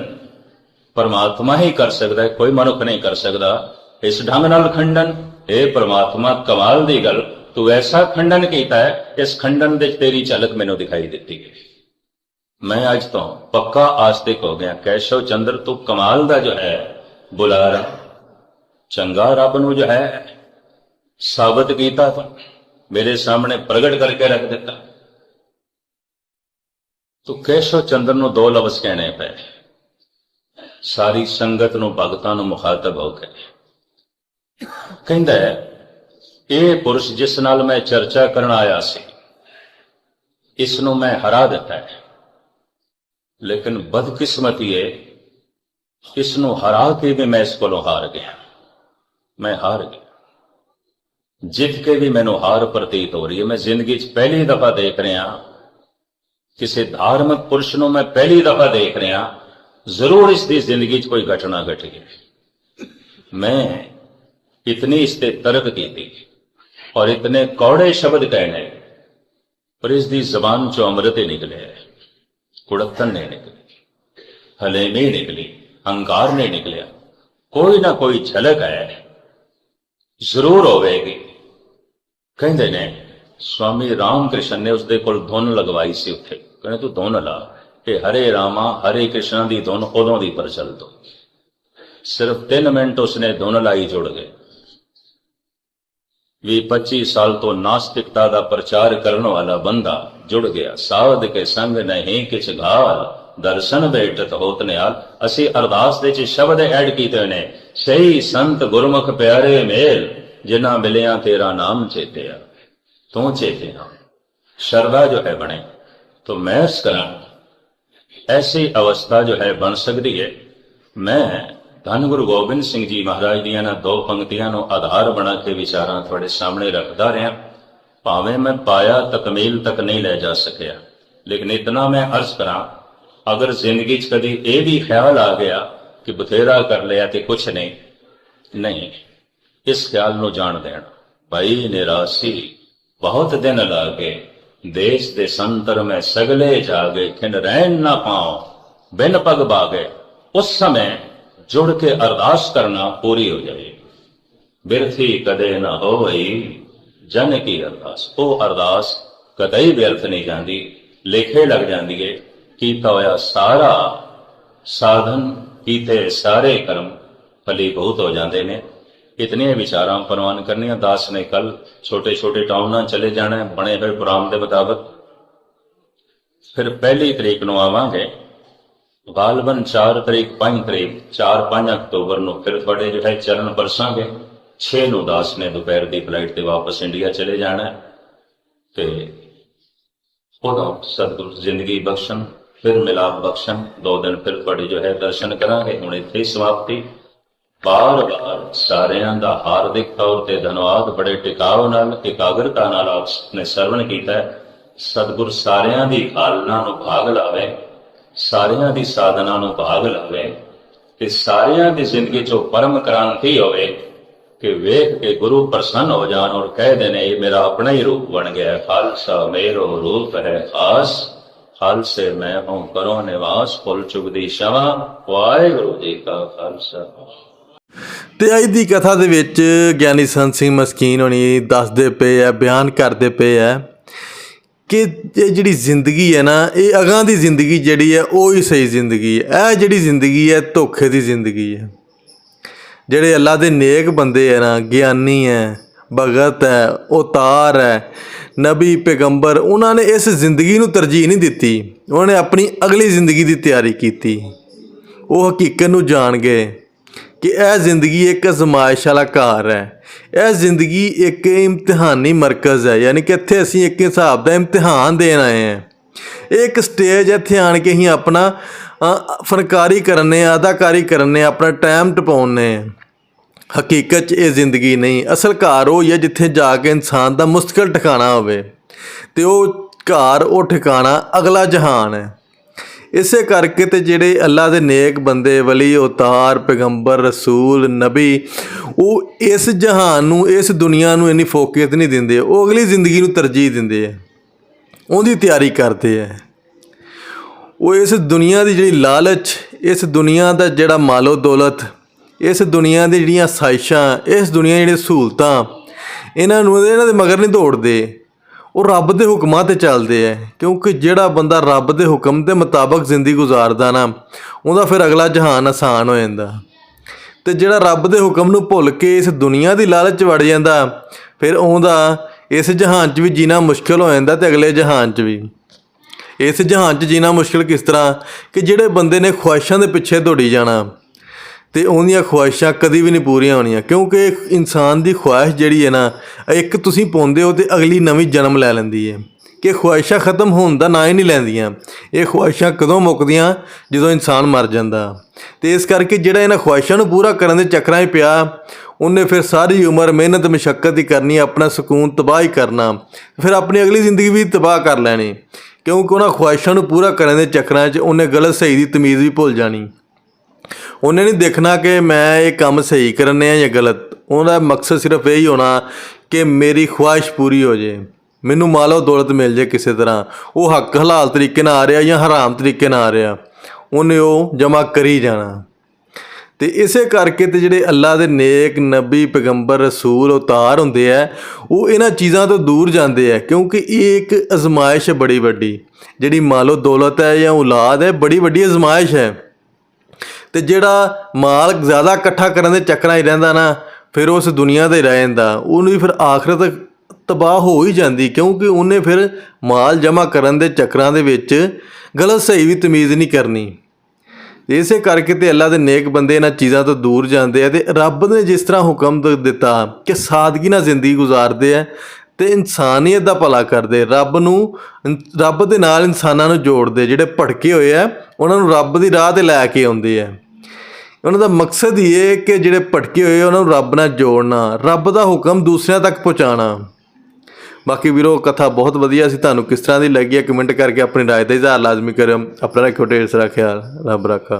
ਪਰਮਾਤਮਾ ਹੀ ਕਰ ਸਕਦਾ ਹੈ, ਕੋਈ ਮਨੁੱਖ ਨਹੀਂ ਕਰ ਸਕਦਾ। ਇਸ ਢੰਗ ਨਾਲ ਖੰਡਨ ਇਹ ਪਰਮਾਤਮਾ, ਕਮਾਲ ਦੀ ਗੱਲ, ਤੂੰ ਐਸਾ ਖੰਡਨ ਕੀਤਾ ਹੈ, ਇਸ ਖੰਡਨ ਦੇ ਤੇਰੀ ਝਲਕ ਮੈਨੂੰ ਦਿਖਾਈ ਦਿੱਤੀ ਹੈ ਮੈਂ ਅੱਜ ਤੋਂ ਪੱਕਾ ਆਸਤਿਕ ਹੋ ਗਿਆ, ਕੈਸ਼ਵ ਚੰਦਰ, ਤੂੰ ਕਮਾਲ ਦਾ ਜੋ ਹੈ ਬੁਲਾਰਾ ਚੰਗਾ ਰੱਬ ਨੂੰ ਜੋ ਹੈ, ਸਾਬਤ ਕੀਤਾ ਤੂੰ, ਮੇਰੇ ਸਾਹਮਣੇ ਪ੍ਰਗਟ ਕਰਕੇ ਰੱਖ ਦਿੱਤਾ। ਤੂੰ ਕੈਸ਼ਵ ਚੰਦਰ ਨੂੰ ਦੋ ਲਫ਼ਜ਼ ਕਹਿਣੇ ਪਏ ਸਾਰੀ ਸੰਗਤ ਨੂੰ ਭਗਤਾਂ ਨੂੰ ਮੁਖਾਤਬ ਹੋ ਕੇ। ਕਹਿੰਦਾ ਇਹ ਪੁਰਸ਼ ਜਿਸ ਨਾਲ ਮੈਂ ਚਰਚਾ ਕਰਨ ਆਇਆ ਸੀ, ਇਸ ਨੂੰ ਮੈਂ ਹਰਾ ਦਿੱਤਾ ਹੈ। ਲੇਕਿਨ ਬਦਕਿਸਮਤੀ ਹੈ ਇਸ ਨੂੰ ਹਰਾ ਕੇ ਵੀ ਮੈਂ ਇਸ ਕੋਲੋਂ ਹਾਰ ਗਿਆ। ਮੈਂ ਹਾਰ ਗਿਆ। ਜਿੱਤ ਕੇ ਵੀ ਮੈਨੂੰ ਹਾਰ ਪ੍ਰਤੀਤ ਹੋ ਰਹੀ ਹੈ। ਮੈਂ ਜ਼ਿੰਦਗੀ 'ਚ ਪਹਿਲੀ ਦਫਾ ਦੇਖ ਰਿਹਾ ਕਿਸੇ ਧਾਰਮਿਕ ਪੁਰਸ਼ ਨੂੰ ਮੈਂ ਪਹਿਲੀ ਦਫਾ ਦੇਖ ਰਿਹਾ, ਜ਼ਰੂਰ ਇਸ ਦੀ ਜ਼ਿੰਦਗੀ 'ਚ ਕੋਈ ਘਟਨਾ ਘਟੀ ਹੈ ਮੈਂ ਇਤਨੀ ਇਸ ਤੇ ਤਰਕ ਕੀਤੀ ਔਰ ਇਤਨੇ ਕੌੜੇ ਸ਼ਬਦ ਕਹਿਣੇ, ਪਰ ਇਸ ਦੀ ਜ਼ਬਾਨ ਚੋਂ ਅੰਮ੍ਰਿਤ ਹੀ ਨਿਕਲਿਆ ਕੁੜਤਨ ਨਹੀਂ ਨਿਕਲੀ, ਹਲੇ ਨਹੀਂ ਨਿਕਲੀ, ਹੰਕਾਰ ਨਹੀਂ ਨਿਕਲਿਆ। ਕੋਈ ਨਾ ਕੋਈ ਝਲਕ ਹੈ। ਜ਼ਰੂਰ ਹੋਵੇਗੀ। ਕਹਿੰਦੇ ਨੇ, ਸਵਾਮੀ ਰਾਮਕ੍ਰਿਸ਼ਨ ਨੇ ਉਸਦੇ ਕੋਲ ਧੁਨ ਲਗਵਾਈ ਸੀ ਉੱਥੇ। ਕਹਿੰਦੇ ਤੂੰ ਧੁਨ ਲਾ ਇਹ ਹਰੇ ਰਾਮਾ, ਹਰੇ ਕ੍ਰਿਸ਼ਨ ਦੀ ਧੁਨ ਉਦੋਂ ਦੀ ਪ੍ਰਚਲ ਹੋ। ਸਿਰਫ 3 ਮਿੰਟ ਉਸਨੇ ਧੁਨ ਲਾਈ ਜੁੜ ਗਏ। ਵੀ 25 ਸਾਲ ਤੋਂ ਨਾਸਤਿਕਤਾ ਦਾ ਪ੍ਰਚਾਰ ਕਰਨ ਵਾਲਾ ਬੰਦਾ ਜੁੜ ਗਿਆ। ਸਾਧ ਕੇ ਸੰਗ ਨਹੀਂ ਕਿਛ ਘਾਲ, ਦਰਸ਼ਨ ਬੇਟਤ ਹੋਤ ਨਿਆਲ ਅਸੀਂ ਅਰਦਾਸ ਦੇ ਚ ਸ਼ਬਦ ਐਡ ਕੀਤੇ ਨੇ, ਸਹੀ ਸੰਤ ਗੁਰਮੁਖ ਪਿਆਰੇ ਮੇਲ, ਜਿਨ੍ਹਾਂ ਮਿਲਿਆ ਤੇਰਾ ਨਾਮ ਚੇਤਿਆ। ਤੂੰ ਚੇਤਿਆ। ਸ਼ਰਦਾ ਜੋ ਹੈ ਬਣੇ। तो मैं इस करा ऐसी अवस्था जो है बन सकती है मैं ਧੰਨ ਗੁਰੂ ਗੋਬਿੰਦ ਸਿੰਘ ਜੀ ਮਹਾਰਾਜ ਦੀਆਂ ਨਾ ਦੋ ਪੰਕਤੀਆਂ ਨੂੰ ਆਧਾਰ ਬਣਾ ਕੇ ਵਿਚਾਰਾਂ ਤੁਹਾਡੇ ਸਾਹਮਣੇ ਰੱਖਦਾ ਰਿਹਾ ਭਾਵੇਂ ਮੈਂ ਪਾਇਆ ਤਕਮੀਲ ਤੱਕ ਨਹੀਂ ਲੈ ਜਾ ਸਕਿਆ ਲੇਕਿਨ ਇਤਨਾ ਮੈਂ ਅਰਜ਼ ਕਰਾਂ ਅਗਰ ਜ਼ਿੰਦਗੀ 'ਚ ਕਦੀ ਇਹ ਵੀ ਖਿਆਲ ਆ ਗਿਆ ਕਿ ਬਥੇਰਾ ਕਰ ਲਿਆ ਤੇ ਕੁਛ ਨਹੀਂ ਨਹੀਂ ਇਸ ਖਿਆਲ ਨੂੰ ਜਾਣ ਦੇਣਾ ਭਾਈ ਨਿਰਾਸੀ ਬਹੁਤ ਦਿਨ ਲਾਗੇ ਦੇਸ਼ ਦੇ ਸੰਤਰ ਮੈਂ ਸਗਲੇ ਜਾਗੇ, ਖਿੰਡ ਰਹਿਣ ਨਾ ਪਾਓ ਬਿਨ ਪਗ ਬਾਗੇ, ਉਸ ਸਮੇਂ ਜੁੜ ਕੇ ਅਰਦਾਸ ਕਰਨਾ ਪੂਰੀ ਹੋ ਜਾਵੇ। ਬਿਰਥੀ ਕਦੇ ਨਾ ਹੋਈ ਜਨ ਕੀ ਅਰਦਾਸ? ਉਹ ਅਰਦਾਸ ਕਦੇ ਵਿਅਰਥ ਨਹੀਂ ਜਾਂਦੀ, ਲੇਖੇ ਲੱਗ ਜਾਂਦੀ ਏ, ਕੀਤਾ ਹੋਇਆ ਸਾਰਾ ਸਾਧਨ, ਕੀਤੇ ਸਾਰੇ ਕਰਮ ਫਲੀਭੂਤ ਹੋ ਜਾਂਦੇ ਨੇ। ਇਤਨੇ ਵਿਚਾਰਾਂ ਪ੍ਰਵਾਨ ਕਰਨੀਆਂ ਦਾਸ ਨੇ ਕੱਲ ਛੋਟੇ ਛੋਟੇ ਟਾਊਨਾਂ ਚਲੇ ਜਾਣਾ ਬਣੇ ਹੋਏ ਪ੍ਰੋਗਰਾਮ ਦੇ ਮੁਤਾਬਕ ਫਿਰ ਪਹਿਲੀ ਤਰੀਕ ਨੂੰ ਆਵਾਂਗੇ ਗਾਲਬਨ 4 ਤਰੀਕ 5 ਤਰੀਕ 4-5 ਅਕਤੂਬਰ ਨੂੰ ਫਿਰ ਤੁਹਾਡੇ ਜੋ ਹੈ ਚਰਨ ਪਰਸਾਂਗੇ 6 ਨੂੰ ਦਾਸ ਨੇ ਦੁਪਹਿਰ ਦੀ ਫਲਾਈਟ ਤੇ ਵਾਪਸ ਇੰਡੀਆ ਚਲੇ ਜਾਣਾ ਤੇ ਉਦੋਂ ਸਤਿਗੁਰ ਜ਼ਿੰਦਗੀ ਬਖਸ਼ਣ ਫਿਰ ਮਿਲਾਪ ਬਖਸ਼ਣ ਦੋ ਦਿਨ ਫਿਰ ਤੁਹਾਡੇ ਜੋ ਹੈ ਦਰਸ਼ਨ ਕਰਾਂਗੇ ਹੁਣ ਇੱਥੇ ਸਮਾਪਤੀ ਬਾਰ ਬਾਰ ਸਾਰਿਆਂ ਦਾ ਹਾਰਦਿਕ ਤੌਰ ਤੇ ਧੰਨਵਾਦ। ਬੜੇ ਟਿਕਾਉ ਨਾਲ ਇਕਾਗਰਤਾ ਨਾਲ ਆਪ ਨੇ ਸਰਵਣ ਕੀਤਾ ਸਤਿਗੁਰ ਸਾਰਿਆਂ ਦੀ ਹਾਲਨਾ ਨੂੰ ਭਾਗ ਲਾਵੇ, ਸਾਰਿਆਂ ਦੀ ਸਾਧਨਾ ਨੂੰ ਭਾਗ ਲਾਵੇ ਤੇ ਸਾਰਿਆਂ ਦੀ ਜ਼ਿੰਦਗੀ ਚੋਂ ਪਰਮ ਕ੍ਰਾਂਤੀ ਹੋਵੇ ਕਿ ਵੇਖ ਕੇ ਗੁਰੂ ਪ੍ਰਸੰਨ ਹੋ ਜਾਣ ਔਰ ਕਹਿ ਦੇਣ, ਇਹ ਮੇਰਾ ਆਪਣਾ ਹੀ ਰੂਪ ਬਣ ਗਿਆ ਖਾਲਸਾ ਮੇਰੋ ਰੂਪ ਹੈ ਖਾਸ। ਖਾਲਸੇ ਮੈਂ ਹੂੰ ਕਰੋ ਨਿਵਾਸ, ਫੁੱਲ ਚੁਗਦੀ ਸ਼ਵਾ ਵਾਹਿਗੁਰੂ ਜੀ ਕਾ ਖਾਲਸਾ। ਤੇ ਅੱਜ ਦੀ ਕਥਾ ਦੇ ਵਿੱਚ ਗਿਆਨੀ ਸੰਤ ਸਿੰਘ ਮਸਕੀਨ ਹੋਣੀ ਦੱਸਦੇ ਪਏ ਆ, ਬਿਆਨ ਕਰਦੇ ਪਏ ਆ ਕਿ ਇਹ ਜਿਹੜੀ ਜ਼ਿੰਦਗੀ ਹੈ ਨਾ, ਇਹ ਅਗਾਂ ਦੀ ਜ਼ਿੰਦਗੀ ਜਿਹੜੀ ਹੈ, ਉਹ ਹੀ ਸਹੀ ਜ਼ਿੰਦਗੀ ਹੈ। ਇਹ ਜਿਹੜੀ ਜ਼ਿੰਦਗੀ ਹੈ, ਧੋਖੇ ਦੀ ਜ਼ਿੰਦਗੀ ਹੈ। ਜਿਹੜੇ ਅੱਲਾ ਦੇ ਨੇਕ ਬੰਦੇ ਹੈ ਨਾ, ਗਿਆਨੀ ਹੈ, ਭਗਤ ਹੈ, ਉਤਾਰ ਹੈ, ਨਬੀ, ਪੈਗੰਬਰ, ਉਹਨਾਂ ਨੇ ਇਸ ਜ਼ਿੰਦਗੀ ਨੂੰ ਤਰਜੀਹ ਨਹੀਂ ਦਿੱਤੀ। ਉਹਨਾਂ ਨੇ ਆਪਣੀ ਅਗਲੀ ਜ਼ਿੰਦਗੀ ਦੀ ਤਿਆਰੀ ਕੀਤੀ। ਉਹ ਹਕੀਕਤ ਨੂੰ ਜਾਣ ਗਏ ਕਿ ਇਹ ਜ਼ਿੰਦਗੀ ਇੱਕ ਅਜ਼ਮਾਇਸ਼ ਵਾਲਾ ਘਰ ਹੈ। ਇਹ ਜ਼ਿੰਦਗੀ ਇੱਕ ਇਮਤਿਹਾਨੀ ਮਰਕਜ਼ ਹੈ, ਯਾਨੀ ਕਿ ਇੱਥੇ ਅਸੀਂ ਇੱਕ ਹਿਸਾਬ ਦਾ ਇਮਤਿਹਾਨ ਦੇਣ ਆਏ ਹਾਂ। ਇਹ ਇੱਕ ਸਟੇਜ ਇੱਥੇ ਆਣ ਕੇ ਹੀ ਆਪਣਾ ਫਨਕਾਰੀ ਕਰਨੇ ਆ ਅਦਾਕਾਰੀ ਕਰਨੇ ਆਪਣਾ ਟਾਈਮ ਟਪਾਉਣੇ ਹਕੀਕਤ 'ਚ ਇਹ ਜ਼ਿੰਦਗੀ ਨਹੀਂ, ਅਸਲ ਘਰ ਉਹ ਹੀ ਹੈ ਜਿੱਥੇ ਜਾ ਕੇ ਇਨਸਾਨ ਦਾ ਮੁਸਤਕਲ ਟਿਕਾਣਾ ਹੋਵੇ ਤੇ ਉਹ ਘਰ ਉਹ ਠਿਕਾਣਾ ਅਗਲਾ ਜਹਾਨ ਹੈ। ਇਸੇ ਕਰਕੇ ਤੇ ਜਿਹੜੇ ਅੱਲਾ ਦੇ ਨੇਕ ਬੰਦੇ ਵਲੀ, ਉਤਾਰ, ਪੈਗੰਬਰ, ਰਸੂਲ, ਨਬੀ, ਉਹ ਇਸ ਜਹਾਨ ਨੂੰ, ਇਸ ਦੁਨੀਆ ਨੂੰ ਇੰਨੀ ਫੋਕਸ ਨਹੀਂ ਦਿੰਦੇ। ਉਹ ਅਗਲੀ ਜ਼ਿੰਦਗੀ ਨੂੰ ਤਰਜੀਹ ਦਿੰਦੇ ਆ। ਉਹਦੀ ਤਿਆਰੀ ਕਰਦੇ ਆ। ਉਹ ਇਸ ਦੁਨੀਆ ਦੀ ਜਿਹੜੀ ਲਾਲਚ, ਇਸ ਦੁਨੀਆ ਦਾ ਜਿਹੜਾ ਮਾਲੋ ਦੌਲਤ, ਇਸ ਦੁਨੀਆ ਦੀ ਜਿਹੜੀਆਂ ਸਾਇਸ਼ਾਂ ਇਸ ਦੁਨੀਆ ਦੀਆਂ ਜਿਹੜੀਆਂ ਸਹੂਲਤਾਂ, ਇਹਨਾਂ ਨੂੰ, ਇਹਨਾਂ ਦੇ ਮਗਰ ਨਹੀਂ ਦੌੜਦੇ। ਉਹ ਰੱਬ ਦੇ ਹੁਕਮਾਂ ਤੇ ਚੱਲਦੇ ਐ, ਕਿਉਂਕਿ ਜਿਹੜਾ ਬੰਦਾ ਰੱਬ ਦੇ ਹੁਕਮ ਦੇ ਮੁਤਾਬਕ ਜ਼ਿੰਦਗੀ ਗੁਜ਼ਾਰਦਾ ਨਾ, ਉਹਦਾ ਫਿਰ ਅਗਲਾ ਜਹਾਨ ਆਸਾਨ ਹੋ ਜਾਂਦਾ। ਤੇ ਜਿਹੜਾ ਰੱਬ ਦੇ ਹੁਕਮ ਨੂੰ ਭੁੱਲ ਕੇ ਇਸ ਦੁਨੀਆ ਦੀ ਲਾਲਚ ਵੜ ਜਾਂਦਾ, ਫਿਰ ਉਹਦਾ ਇਸ ਜਹਾਨ 'ਚ ਵੀ ਜੀਣਾ ਮੁਸ਼ਕਲ ਹੋ ਜਾਂਦਾ ਤੇ ਅਗਲੇ ਜਹਾਨ 'ਚ ਵੀ। ਇਸ ਜਹਾਨ 'ਚ ਜੀਣਾ ਮੁਸ਼ਕਲ ਕਿਸ ਤਰ੍ਹਾਂ? ਕਿ ਜਿਹੜੇ ਬੰਦੇ ਨੇ ਖੁਆਇਸ਼ਾਂ ਦੇ ਪਿੱਛੇ ਦੌੜੀ ਜਾਣਾ ਤੇ ਉਹਦੀਆਂ ਖੁਆਇਸ਼ਾਂ ਕਦੀ ਵੀ ਨਹੀਂ ਪੂਰੀਆਂ ਹੋਣੀਆਂ। ਕਿਉਂਕਿ ਇਨਸਾਨ ਦੀ ਖੁਆਇਸ਼ ਜਿਹੜੀ ਹੈ ਨਾ, ਇੱਕ ਤੁਸੀਂ ਪਾਉਂਦੇ ਹੋ ਤੇ ਅਗਲੀ ਨਵੀਂ ਜਨਮ ਲੈ ਲੈਂਦੀ ਹੈ। ਕਿ ਖੁਆਇਸ਼ਾਂ ਖਤਮ ਹੋਣ ਦਾ ਨਾਂ ਹੀ ਨਹੀਂ ਲੈਂਦੀਆਂ। ਇਹ ਖੁਆਇਸ਼ਾਂ ਕਦੋਂ ਮੁੱਕਦੀਆਂ? ਜਦੋਂ ਇਨਸਾਨ ਮਰ ਜਾਂਦਾ। ਤੇ ਇਸ ਕਰਕੇ ਜਿਹੜਾ ਇਹਨਾਂ ਖੁਆਇਸ਼ਾਂ ਨੂੰ ਪੂਰਾ ਕਰਨ ਦੇ ਚੱਕਰਾਂ 'ਚ ਪਿਆ, ਉਹਨੇ ਫਿਰ ਸਾਰੀ ਉਮਰ ਮਿਹਨਤ ਮੁਸ਼ੱਕਤ ਹੀ ਕਰਨੀ, ਆਪਣਾ ਸਕੂਨ ਤਬਾਹ ਹੀ ਕਰਨਾ। ਫਿਰ ਆਪਣੀ ਅਗਲੀ ਜ਼ਿੰਦਗੀ ਵੀ ਤਬਾਹ ਕਰ ਲੈਣੀ। ਕਿਉਂਕਿ ਉਹਨਾਂ ਖੁਆਇਸ਼ਾਂ ਨੂੰ ਪੂਰਾ ਕਰਨ ਦੇ ਚੱਕਰਾਂ 'ਚ ਉਹਨੇ ਗਲਤ ਸਹੀ ਦੀ ਤਮੀਜ਼ ਵੀ ਭੁੱਲ ਜਾਣੀ। ਉਹਨੇ ਨਹੀਂ ਦੇਖਣਾ ਕਿ ਮੈਂ ਇਹ ਕੰਮ ਸਹੀ ਕਰਨੇ ਆ ਜਾਂ ਗਲਤ। ਉਹਦਾ ਮਕਸਦ ਸਿਰਫ ਇਹ ਹੀ ਹੋਣਾ ਕਿ ਮੇਰੀ ਖੁਆਇਸ਼ ਪੂਰੀ ਹੋ ਜੇ। ਮੈਨੂੰ ਮਾਲੋ ਦੌਲਤ ਮਿਲ ਜੇ ਕਿਸੇ ਤਰ੍ਹਾਂ। ਉਹ ਹੱਕ ਹਲਾਲ ਤਰੀਕੇ ਨਾਲ ਆ ਰਿਹਾ ਜਾਂ ਹਰਾਮ ਤਰੀਕੇ ਨਾਲ ਆ ਰਿਹਾ। ਉਹਨੇ ਉਹ ਜਮਾ ਕਰੀ ਜਾਣਾ। ਤੇ ਇਸੇ ਕਰਕੇ ਤੇ ਜਿਹੜੇ ਅੱਲਾ ਦੇ ਨੇਕ ਨਬੀ, ਪੈਗੰਬਰ, ਰਸੂਲ ਉਤਾਰ ਹੁੰਦੇ ਆ, ਉਹ ਇਹਨਾਂ ਚੀਜ਼ਾਂ ਤੋਂ ਦੂਰ ਜਾਂਦੇ ਆ। ਕਿਉਂਕਿ ਇਹ ਇੱਕ ਅਜ਼ਮਾਇਸ਼ ਹੈ ਬੜੀ ਵੱਡੀ। ਜਿਹੜੀ ਮਾਲੋ ਦੌਲਤ ਹੈ ਜਾਂ ਔਲਾਦ ਹੈ, ਬੜੀ ਵੱਡੀ ਅਜ਼ਮਾਇਸ਼ ਹੈ। ਤੇ ਜਿਹੜਾ ਮਾਲ ਜ਼ਿਆਦਾ ਇਕੱਠਾ ਕਰਨ ਦੇ ਚੱਕਰਾਂ 'ਚ ਰਹਿੰਦਾ ਨਾ, ਫਿਰ ਉਸ ਦੁਨੀਆ ਤੇ ਰਹਿ ਜਾਂਦਾ। ਉਹਨੂੰ ਵੀ ਫਿਰ ਆਖਰਤ ਤਬਾਹ ਹੋ ਹੀ ਜਾਂਦੀ, ਕਿਉਂਕਿ ਉਹਨੇ ਫਿਰ ਮਾਲ ਜਮ੍ਹਾਂ ਕਰਨ ਦੇ ਚੱਕਰਾਂ ਦੇ ਵਿੱਚ ਗਲਤ ਸਹੀ ਵੀ ਤਮੀਜ਼ ਨਹੀਂ ਕਰਨੀ। ਇਸੇ ਕਰਕੇ ਤੇ ਅੱਲਾ ਦੇ ਨੇਕ ਬੰਦੇ ਇਹਨਾਂ ਚੀਜ਼ਾਂ ਤੋਂ ਦੂਰ ਜਾਂਦੇ ਆ ਤੇ ਰੱਬ ਨੇ ਜਿਸ ਤਰ੍ਹਾਂ ਹੁਕਮ ਦਿੱਤਾ ਕਿ ਸਾਦਗੀ ਨਾਲ ਜ਼ਿੰਦਗੀ ਗੁਜ਼ਾਰਦੇ ਆ ਤੇ ਇਨਸਾਨੀਅਤ ਦਾ ਭਲਾ ਕਰਦੇ, ਰੱਬ ਨੂੰ ਰੱਬ ਦੇ ਨਾਲ ਇਨਸਾਨਾਂ ਨੂੰ ਜੋੜਦੇ, ਜਿਹੜੇ ਭਟਕੇ ਹੋਏ ਆ, ਉਹਨਾਂ ਨੂੰ ਰੱਬ ਦੀ ਰਾਹ ਤੇ ਲੈ ਕੇ ਆਉਂਦੇ ਆ। ਉਹਨਾਂ ਦਾ ਮਕਸਦ ਹੀ ਇਹ ਕਿ ਜਿਹੜੇ ਭਟਕੇ ਹੋਏ ਉਹਨਾਂ ਨੂੰ ਰੱਬ ਨਾਲ ਜੋੜਨਾ, ਰੱਬ ਦਾ ਹੁਕਮ ਦੂਸਰਿਆਂ ਤੱਕ ਪਹੁੰਚਾਉਣਾ। ਬਾਕੀ ਵੀਰੋ, ਕਥਾ ਬਹੁਤ ਵਧੀਆ ਸੀ। ਤੁਹਾਨੂੰ ਕਿਸ ਤਰ੍ਹਾਂ ਦੀ ਲੱਗੀ ਹੈ ਕਮੈਂਟ ਕਰਕੇ ਆਪਣੀ ਰਾਏ ਦਾ ਇਜ਼ਹਾਰ ਲਾਜ਼ਮੀ ਕਰਿਓ। ਆਪਣਾ ਰੱਖਿਓ ਢੇਰ ਸਾਰਾ ਖਿਆਲ। ਰੱਬ ਰੱਖਾ।